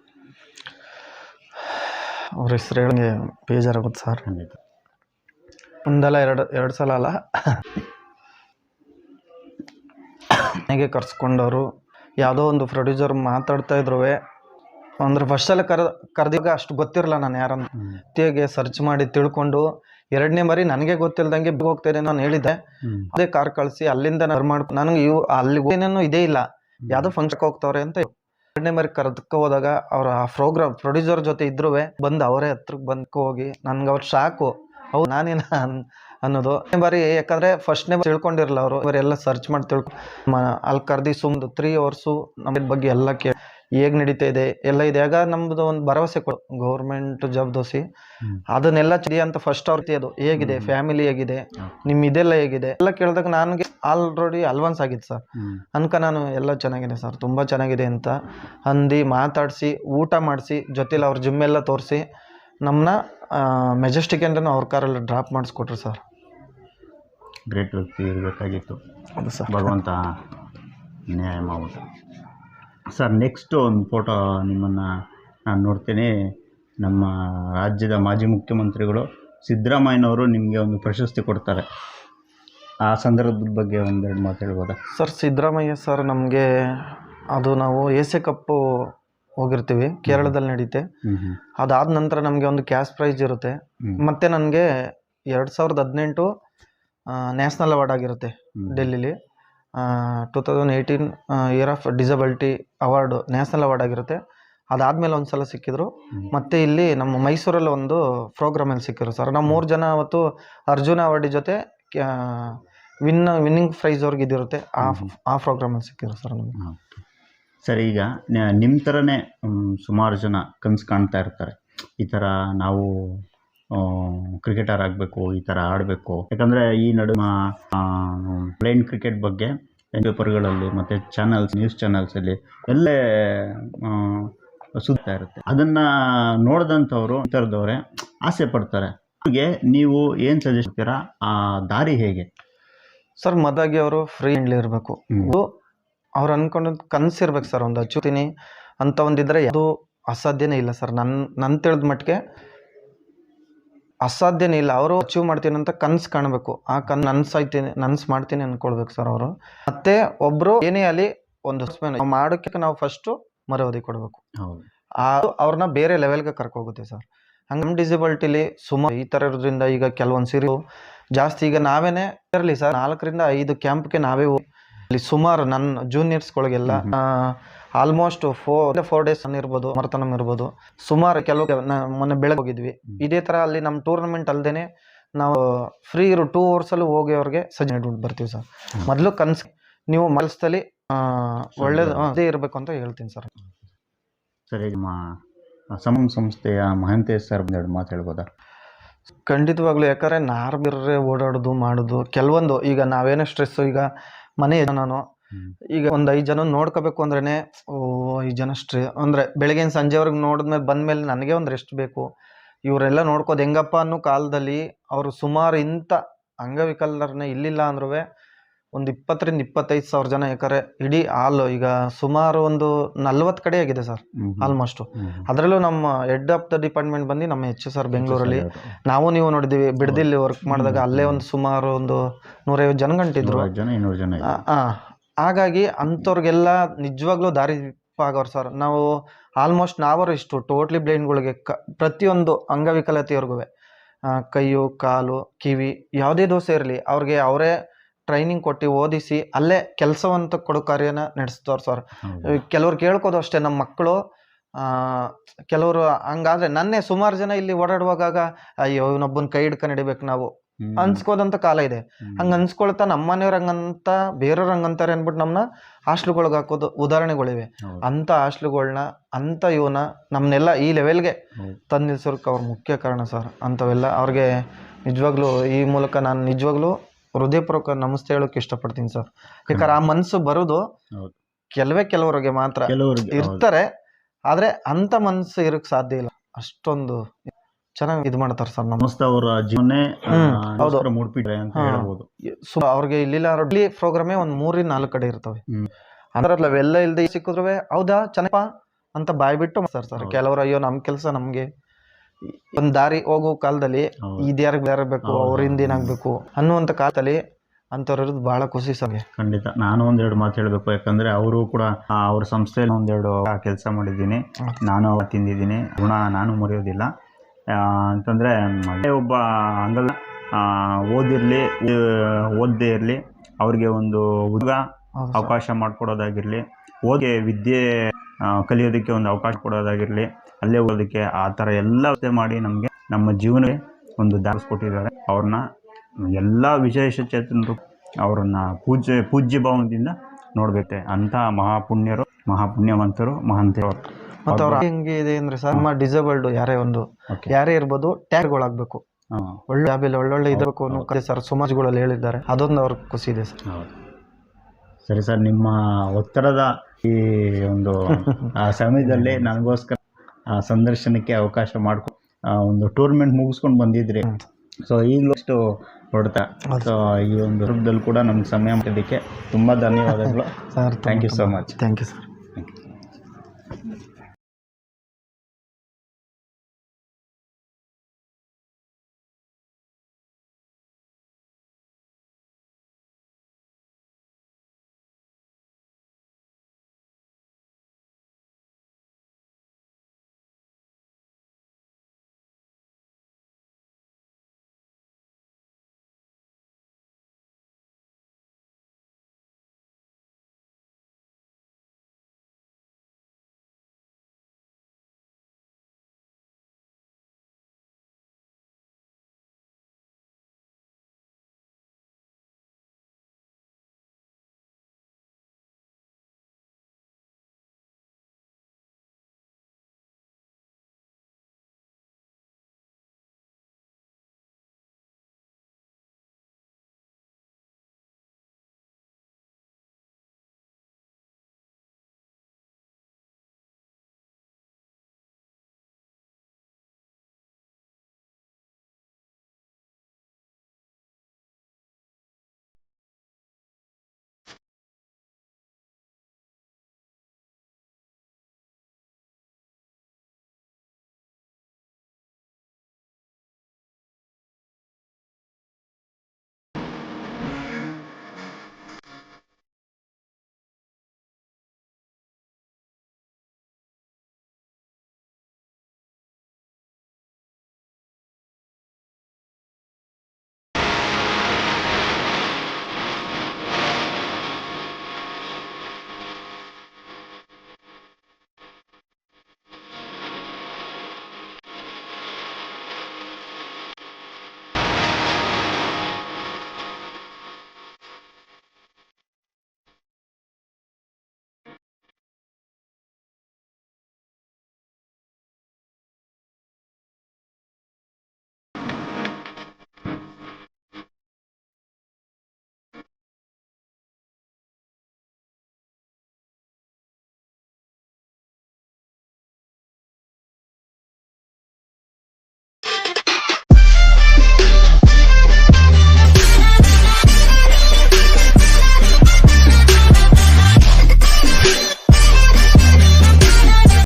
ಅವ್ರ ಹೆಸರು ಹೇಳಂಗೆ ಬೇಜಾರಾಗುತ್ತೆ ಸರ್. ಖಂಡಿತ. ಒಂದಲ್ಲ ಎರಡು ಎರಡು ಸಲ ಅಲ್ಲ. ನನಗೆ ಕರ್ಸ್ಕೊಂಡವರು. ಯಾವುದೋ ಒಂದು ಪ್ರೊಡ್ಯೂಸರ್ ಮಾತಾಡ್ತಾ ಇದ್ರು ಅಂದ್ರೆ ಫಸ್ಟಲ್ಲಿ ಕರ ಕರೆದಾಗ ಅಷ್ಟು ಗೊತ್ತಿರಲ್ಲ ನಾನು ಯಾರನ್ನು ಹೇಗೆ ಸರ್ಚ್ ಮಾಡಿ ತಿಳ್ಕೊಂಡು ಎರಡನೇ ಬಾರಿ ನನಗೆ ಗೊತ್ತಿಲ್ದಂಗೆ ಹೋಗ್ತಾ ಹೋಗ್ತಾ ನಾನು ಹೇಳಿದ್ದೆ. ಅದೇ ಕಾರ್ ಕಳಿಸಿ ಅಲ್ಲಿಂದ ನಾನು ಮಾಡ್ಕೊಂಡು ನನಗೆ ಇವು ಅಲ್ಲಿ ಏನೇನು ಇದೇ ಇಲ್ಲ. ಯಾವುದೋ ಫಂಕ್ಷನ್ಗೆ ಹೋಗ್ತವ್ರೆ ಅಂತ ಎರಡನೇ ಮಾರಿ ಕರೆದಕ್ಕೆ ಹೋದಾಗ ಅವ್ರ ಆ ಪ್ರೋಗ್ರಾಮ್ ಪ್ರೊಡ್ಯೂಸರ್ ಜೊತೆ ಇದ್ರೂ ಬಂದು ಅವರೇ ಹತ್ರಕ್ಕೆ ಬಂದ್ಕೊ ಹೋಗಿ. ನನ್ಗೆ ಅವ್ರು ಶಾಕು ಹೌದು ನಾನೇನ ಅನ್- ಅನ್ನೋದು. ಬಾರಿ ಯಾಕಂದ್ರೆ ಫಸ್ಟ್ನೇ ತಿಳ್ಕೊಂಡಿರಲ್ಲ ಅವರು. ಇವರೆಲ್ಲ ಸರ್ಚ್ ಮಾಡಿ ತಿಳ್ಕೊ ಅಲ್ಲಿ ಕರ್ದಿ ಸುಮ್ದು ತ್ರೀ ಅವರ್ಸು ನಮ್ಮ ಬಗ್ಗೆ ಎಲ್ಲ ಕೇ ಹೇಗ್ ನಡೀತಾ ಇದೆ ಎಲ್ಲ ಇದೆ. ಆಗ ನಮ್ದು ಒಂದು ಭರವಸೆ ಕೊಡು ಗೌರ್ಮೆಂಟ್ ಜಾಬ್ ದೋಸಿ. ಅದನ್ನೆಲ್ಲ ಚಿಡಿ ಅಂತ ಫಸ್ಟ್ ಅವ್ರತಿ ಅದು. ಹೇಗಿದೆ ಫ್ಯಾಮಿಲಿ ಹೇಗಿದೆ ನಿಮ್ ಇದೆಲ್ಲ ಹೇಗಿದೆ? ಎಲ್ಲ ಕೇಳಿದಾಗ ನನಗೆ ಆಲ್ರೆಡಿ ಅಲ್ವಾನ್ಸ್ ಆಗಿತ್ತು ಸರ್. ಅನ್ಕ ನಾನು ಎಲ್ಲ ಚೆನ್ನಾಗಿದೆ ಸರ್ ತುಂಬ ಚೆನ್ನಾಗಿದೆ ಅಂತ ಅಂದಿ ಮಾತಾಡಿಸಿ ಊಟ ಮಾಡಿಸಿ ಜೊತೆಲಿ ಅವ್ರ ಜಿಮ್ ಎಲ್ಲ ತೋರಿಸಿ ನಮ್ಮನ್ನ ಮೆಜೆಸ್ಟಿಕ್ ಅಂದ್ರೆ ಅವ್ರ ಕಾರಲ್ಲಿ ಡ್ರಾಪ್ ಮಾಡಿಸ್ಕೊಟ್ರು ಸರ್ ಗ್ರೇಟ್ ವ್ಯಕ್ತಿ ಇರಬೇಕಾಗಿತ್ತು. ಅದು ಸರ್ ಭಗವಂತ ನ್ಯಾಯ ಮಾಡ್ಬಿಟ್ಟ ಸರ್ ನೆಕ್ಸ್ಟ್ ಒಂದು ಫೋಟೋ ನಿಮ್ಮನ್ನು ನಾನು ನೋಡ್ತೀನಿ. ನಮ್ಮ ರಾಜ್ಯದ ಮಾಜಿ ಮುಖ್ಯಮಂತ್ರಿಗಳು ಸಿದ್ದರಾಮಯ್ಯನವರು ನಿಮಗೆ ಒಂದು ಪ್ರಶಸ್ತಿ ಕೊಡ್ತಾರೆ. ಆ ಸಂದರ್ಭದ ಬಗ್ಗೆ ಒಂದೆರಡು ಮಾತು ಹೇಳ್ಬೋದಾ? ಸರ್ ಸಿದ್ದರಾಮಯ್ಯ ಸರ್ ನಮಗೆ ಅದು ನಾವು ಎಸೆ ಕಪ್ಪು ಹೋಗಿರ್ತೀವಿ ಕೇರಳದಲ್ಲಿ ನಡೀತೆ. ಅದಾದ ನಂತರ ನಮಗೆ ಒಂದು ಕ್ಯಾಶ್ ಪ್ರೈಸ್ ಇರುತ್ತೆ. ಮತ್ತು ನನಗೆ ಎರಡು ಸಾವಿರದ ಹದಿನೆಂಟು ನ್ಯಾಷನಲ್ ಅವಾರ್ಡ್ ಆಗಿರುತ್ತೆ ಡೆಲ್ಲಿಲಿ. Two thousand eighteen year of disability award national award ಆಗಿರುತ್ತೆ. ಅದಾದಮೇಲೆ ಒಂದು ಸಲ ಸಿಕ್ಕಿದ್ರು. ಮತ್ತು ಇಲ್ಲಿ ನಮ್ಮ ಮೈಸೂರಲ್ಲಿ ಒಂದು ಪ್ರೋಗ್ರಾಮಲ್ಲಿ ಸಿಕ್ಕಿದ್ರು ಸರ್. ನಾವು ಮೂರು ಜನ ಅವತ್ತು ಅರ್ಜುನ ಅವಾರ್ಡಿ ಜೊತೆ ವಿನ್ ವಿನ್ನಿಂಗ್ ಪ್ರೈಸ್ ಅವ್ರಿಗೆ ಇದಿರುತ್ತೆ. ಆ ಆ ಪ್ರೋಗ್ರಾಮಲ್ಲಿ ಸಿಕ್ಕಿದ್ರು ಸರ್ ನಮಗೆ. ಸರ್ ಈಗ ನಿಮ್ಮ ಥರನೇ ಸುಮಾರು ಜನ ಕನಸು ಕಾಣ್ತಾ ಇರ್ತಾರೆ. ಈ ಥರ ನಾವು ಕ್ರಿಕೆಟರ್ ಆಗಬೇಕು ಈ ಥರ ಆಡಬೇಕು. ಯಾಕಂದರೆ ಈ ನಡುವೆ ಪ್ಲೇನ್ ಕ್ರಿಕೆಟ್ ಬಗ್ಗೆ ಪೇಪರ್ಗಳಲ್ಲಿ ಮತ್ತು ಚಾನಲ್ಸ್ ನ್ಯೂಸ್ ಚಾನಲ್ಸಲ್ಲಿ ಎಲ್ಲೇ ಸುತ್ತಾ ಇರುತ್ತೆ. ಅದನ್ನು ನೋಡಿದಂಥವ್ರು ಈ ಥರದವರೇ ಆಸೆ ಪಡ್ತಾರೆ. ಅವ್ರಿಗೆ ನೀವು ಏನು ಸಜೆಸ್ಟ್ ಮಾಡ್ತೀರಾ ಆ ದಾರಿ ಹೇಗೆ? ಸರ್ ಮದಾಗಿ ಅವರು ಫ್ರೀ ಹ್ಯಾಂಡ್ಲಿ ಇರಬೇಕು. ಅವ್ರು ಅನ್ಕೊಂಡಿದ್ದು ಕನಸು ಇರ್ಬೇಕು ಸರ್ ಒಂದು ಹಚ್ಚುತ್ತೀನಿ ಅಂತ ಒಂದಿದ್ರೆ ಅದು ಅಸಾಧ್ಯನೇ ಇಲ್ಲ ಸರ್. ನನ್ನ ನನ್ನ ತಿಳಿದ ಮಟ್ಟಿಗೆ ಅಸಾಧ್ಯನೇ ಇಲ್ಲ. ಅವರು ಅಚೀವ್ ಮಾಡ್ತೀನಿ ಅಂತ ಕನ್ಸ್ ಕಾಣಬೇಕು. ಆ ಕನ್ ನನ್ಸಾಯ್ತೀನಿ ನನ್ಸ್ ಮಾಡ್ತೀನಿ ಅಂದ್ಕೊಳ್ಬೇಕು ಸರ್ ಅವರು. ಮತ್ತೆ ಒಬ್ಬರು ಏನೇ ಅಲ್ಲಿ ಒಂದು ಸ್ಪೆನ್ ಮಾಡೋಕ್ಕೆ ನಾವು ಫಸ್ಟು ಮರವದಿ ಕೊಡಬೇಕು. ಅವ್ರನ್ನ ಬೇರೆ ಲೆವೆಲ್ಗೆ ಕರ್ಕೋಗುತ್ತೆ ಸರ್ ಹಂಗೆ ನಮ್ಮ ಡಿಸಬಿಲಿಟಿಲಿ ಸುಮಾರು ಈ ಥರ ಇರೋದ್ರಿಂದ ಈಗ ಕೆಲವೊಂದು ಸೀರೆ ಜಾಸ್ತಿ ಈಗ ನಾವೇನೆ ಇರಲಿ ಸರ್ ನಾಲ್ಕರಿಂದ ಐದು ಕ್ಯಾಂಪ್ಗೆ ನಾವೇ ಅಲ್ಲಿ ಸುಮಾರು ನನ್ನ ಜೂನಿಯರ್ಸ್ಗಳಿಗೆಲ್ಲ ಆಲ್ಮೋಸ್ಟ್ ಫೋರ್ ಫೋರ್ ಡೇಸ್ ಇರ್ಬೋದು ಮರತನ ಇರ್ಬೋದು. ಸುಮಾರು ಕೆಲವು ಮೊನ್ನೆ ಬೆಳಗ್ಗೆ ಹೋಗಿದ್ವಿ. ಇದೇ ಥರ ಅಲ್ಲಿ ನಮ್ಮ ಟೂರ್ನಮೆಂಟ್ ಅಲ್ಲದೆ ನಾವು ಫ್ರೀ ಇರೋ ಟೂ ಅವರ್ಸಲ್ಲಿ ಹೋಗಿ ಅವ್ರಿಗೆ ಸಜ್ಜೆ ಬರ್ತೀವಿ ಸರ್. ಮೊದಲು ಕನ್ಸ್ ನೀವು ಮನಸ್ಸಲ್ಲಿ ಒಳ್ಳೇದು ಅದೇ ಇರಬೇಕು ಅಂತ ಹೇಳ್ತೀನಿ ಸರ್. ಸರಿ ಸಮಂ ಸಂಸ್ಥೆಯ ಮಹಂತೇಶ್ ಸರ್ ಒಂದೆರಡು ಮಾತು ಹೇಳ್ಬೋದಾ? ಖಂಡಿತವಾಗ್ಲೂ ಯಾಕಂದರೆ ನಾರ್ಮಿರ್ರೆ ಓಡಾಡೋದು ಮಾಡೋದು ಕೆಲವೊಂದು ಈಗ ನಾವೇನೋ ಸ್ಟ್ರೆಸ್ಸು ಈಗ ಮನೆ ನಾನು. ಈಗ ಒಂದು ಐದು ಜನ ನೋಡ್ಕೋಬೇಕು ಅಂದ್ರೇ ಓ ಐದು ಜನ ಸ್ಟ್ರೆ ಅಂದರೆ ಬೆಳಗಿನ ಸಂಜೆವರೆಗೆ ನೋಡಿದ್ಮೇಲೆ ಬಂದ್ಮೇಲೆ ನನಗೆ ಒಂದು ರೆಸ್ಟ್ ಬೇಕು. ಇವರೆಲ್ಲ ನೋಡ್ಕೋದು ಹೆಂಗಪ್ಪ ಅನ್ನೋ ಕಾಲದಲ್ಲಿ ಅವರು ಸುಮಾರು ಇಂಥ ಅಂಗವಿಕಲರನ್ನ ಇಲ್ಲಿಲ್ಲ ಅಂದ್ರೂ ಒಂದು ಇಪ್ಪತ್ತರಿಂದ ಇಪ್ಪತ್ತೈದು ಸಾವಿರ ಜನ ಯಾಕಂದರೆ ಇಡೀ ಹಾಲು ಈಗ ಸುಮಾರು ಒಂದು ನಲ್ವತ್ತು ಕಡೆ ಆಗಿದೆ ಸರ್ ಆಲ್ಮೋಸ್ಟ್. ಅದರಲ್ಲೂ ನಮ್ಮ ಹೆಡ್ ಆಫ್ ದ ಡಿಪಾರ್ಟ್ಮೆಂಟ್ ಬಂದು ನಮ್ಮ ಹೆಚ್ ಸರ್ ಬೆಂಗಳೂರಲ್ಲಿ ನಾವು ನೀವು ನೋಡಿದ್ದೀವಿ ಬಿಡದಿಲ್ಲಿ ವರ್ಕ್ ಮಾಡಿದಾಗ ಅಲ್ಲೇ ಒಂದು ಸುಮಾರು ಒಂದು ನೂರೈವತ್ತು ಜನ ಗಂಟಿದ್ರು. ನೂರೈವತ್ತು ಹಾಗಾಗಿ ಅಂಥವ್ರಿಗೆಲ್ಲ ನಿಜವಾಗ್ಲೂ ದಾರಿ ಆಗೋರು ಸರ್ ನಾವು ಆಲ್ಮೋಸ್ಟ್ ನಾವರು ಇಷ್ಟು ಟೋಟ್ಲಿ ಬ್ಲೈಂಡ್ಗಳಿಗೆ ಕ ಪ್ರತಿಯೊಂದು ಅಂಗವಿಕಲತೆಯವ್ರಿಗೂ ಕೈಯು ಕಾಲು ಕಿವಿ ಯಾವುದೇ ದೋಸೆ ಇರಲಿ ಅವ್ರಿಗೆ ಅವರೇ ಟ್ರೈನಿಂಗ್ ಕೊಟ್ಟು ಓದಿಸಿ ಅಲ್ಲೇ ಕೆಲಸವಂತ ಕೊಡೋ ಕಾರ್ಯನ ನಡೆಸ್ತವ್ರು ಸರ್. ಕೆಲವ್ರು ಕೇಳ್ಕೋದು ಅಷ್ಟೇ ನಮ್ಮ ಮಕ್ಕಳು ಕೆಲವರು ಹಂಗಾದ್ರೆ ನನ್ನೇ ಸುಮಾರು ಜನ ಇಲ್ಲಿ ಓಡಾಡುವಾಗ ಅಯ್ಯೋ ಇವನೊಬ್ಬನ ಕೈ ಹಿಡ್ಕೊಂಡು ಹಿಡಿಬೇಕು ನಾವು. ಅನ್ಸ್ಕೋದಂತ ಕಾಲ ಇದೆ. ಹಂಗ ಅನ್ಸ್ಕೊಳ್ತಾ ನಮ್ಮ ಮನೆಯವ್ರ ಹಂಗಂತ ಬೇರೆಯವ್ರ ಹಂಗಂತಾರೆ ಅನ್ಬಿಟ್ಟು ನಮ್ಮನ್ನ ಹಾಸ್ಟ್ಲುಗಳ್ಗೆ ಹಾಕೋದು ಉದಾಹರಣೆಗಳಿವೆ. ಅಂತ ಅಂಥ ಅಂತ ಇವನ್ನ ಇವನ ನಮ್ಮನ್ನೆಲ್ಲ ಈ ಲೆವೆಲ್ಗೆ. ತಂದು ನಿಲ್ಸೋರ್ಗೆ ಅವ್ರ ಮುಖ್ಯ ಕಾರಣ ಸರ್ ಅಂಥವೆಲ್ಲ. ಅವ್ರಿಗೆ ನಿಜವಾಗ್ಲೂ ಈ ಮೂಲಕ ನಾನು ನಿಜವಾಗ್ಲೂ ಹೃದಯಪೂರ್ವಕ ನಮಸ್ತೆ ಹೇಳೋಕೆ ಇಷ್ಟಪಡ್ತೀನಿ ಸರ್. ಯಾಕಂದ್ರೆ ಆ ಮನಸ್ಸು ಬರೋದು ಕೆಲವೇ ಕೆಲವರಿಗೆ ಮಾತ್ರ. ಇರ್ತಾರೆ. ಆದ್ರೆ ಅಂತ ಮನಸ್ಸು ಇರಕ್ ಸಾಧ್ಯ ಇಲ್ಲ. ಅಷ್ಟೊಂದು ಚೆನ್ನಾಗಿ ಇದು ಮಾಡ್ತಾರೆ ಸರ್ ನಮ್ಮ ಸಂಸ್ಥೆ ಅವರ ಜೀವನೇ ಹೌದು. ಅಂತ. ಹೇಳ್ಬೋದು. ಸೊ ಅವ್ರಿಗೆ ಇಲ್ಲಿಲ್ಲ ಇಲ್ಲಿ ಪ್ರೋಗ್ರಾಮೇ ಒಂದು ಮೂರಿಂದ ನಾಲ್ಕು ಕಡೆ ಇರ್ತವೆ. ಅಂದ್ರಲ್ಲ ಅಂದ್ರೆ ಅವೆಲ್ಲ ಇಲ್ದೆ ಸಿಕ್ಕಿದ್ರು ಹೌದಾ ಚೆನ್ನಪ್ಪ ಅಂತ ಬಾಯ್ ಬಿಟ್ಟು ಸರ್. ಸರ್. ಕೆಲವರು ಅಯ್ಯೋ ನಮ್ಮ ಕೆಲಸ ನಮಗೆ. ಒಂದು ದಾರಿ ಹೋಗೋ ಕಾಲದಲ್ಲಿ ಹೌದು. ಇದು ಯಾರಿಗೆ ಬೇರೆ ಬೇಕು ಹೌದು. ಏನಾಗಬೇಕು ಅನ್ನುವಂಥ ಕಾಲದಲ್ಲಿ ಅಂಥವ್ರು ಇರೋದು ಭಾಳ ಖುಷಿ ಸರ್ ಖಂಡಿತ. ನಾನು ಒಂದೆರಡು ಮಾತು ಹೇಳಬೇಕು. ಯಾಕಂದ್ರೆ ಅವರು ಕೂಡ ಅವ್ರ ಸಂಸ್ಥೆಯಲ್ಲಿ ಒಂದೆರಡು ಕೆಲಸ ಮಾಡಿದ್ದೀನಿ. ನಾನು ತಿಂದಿದ್ದೀನಿ. ಋಣ ನಾನು ಮರೆಯೋದಿಲ್ಲ. ಅಂತಂದ್ರೆ ಒಬ್ಬ ಅಂಗಲ್ ಓದಿರಲಿ ಓದದೇ ಇರಲಿ ಅವ್ರಿಗೆ ಒಂದು ಉದ್ಯೋಗ ಅವಕಾಶ ಮಾಡಿಕೊಡೋದಾಗಿರಲಿ ಓದಿ ವಿದ್ಯೆ ಕಲಿಯೋದಕ್ಕೆ ಒಂದು ಅವಕಾಶ ಕೊಡೋದಾಗಿರಲಿ ಅಲ್ಲೇ ಓದೋದಕ್ಕೆ ಆ ಥರ ಎಲ್ಲ ವ್ಯವಸ್ಥೆ ಮಾಡಿ ನಮಗೆ ನಮ್ಮ ಜೀವನ ಒಂದು ದಾರಿಸ್ಕೊಟ್ಟಿದ್ದಾರೆ ಅವ್ರನ್ನ ಎಲ್ಲ ವಿಶೇಷ ಚೇತನರು ಅವರನ್ನ ಪೂಜ್ಯ ಪೂಜ್ಯ ಭಾವನದಿಂದ ನೋಡ್ಬೇಕೆ ಅಂಥ ಮಹಾಪುಣ್ಯರು ಮಹಾಪುಣ್ಯವಂತರು ಮಹಾಂತೇವರು. ಮತ್ತೆ ಅವ್ರ ಹೆಂಗೆ ಇದೆ ಅಂದ್ರೆ ಸರ್ ನಮ್ಮ ಡಿಸೇಬಲ್ಡ್ ಯಾರೇ ಒಂದು ಯಾರೇ ಇರ್ಬೋದು ಟ್ಯಾಗ್ಗಳಾಗಬೇಕು. ಒಳ್ಳೆ ಆಮೇಲೆ ಒಳ್ಳೊಳ್ಳೆ ಇರಬೇಕು ಅನ್ನೋ ಕತೆ ಸರ್ ಸಮಾಜಗಳಲ್ಲಿ ಹೇಳಿದ್ದಾರೆ. ಅದೊಂದು ಅವ್ರಿಗೆ ಖುಷಿ ಇದೆ ಸರ್. ಸರಿ ಸರ್ ನಿಮ್ಮ ಒತ್ತಡದ ಈ ಒಂದು ಆ ಸಮಯದಲ್ಲಿ ನನಗೋಸ್ಕರ ಆ ಸಂದರ್ಶನಕ್ಕೆ ಅವಕಾಶ ಮಾಡ್ಕೊ ಒಂದು ಟೂರ್ನಮೆಂಟ್ ಮುಗಿಸ್ಕೊಂಡು ಬಂದಿದ್ರಿ. ಸೊ ಈಗಲೂ ಅಷ್ಟು ಹೊಡ್ತಾ ಸೊ ಈ ಒಂದು ರೂಪದಲ್ಲಿ ಕೂಡ ನಮ್ಗೆ ಸಮಯ ಮಾಡೋದಕ್ಕೆ ತುಂಬ ಧನ್ಯವಾದಗಳು. Sir thank you so much thank you sir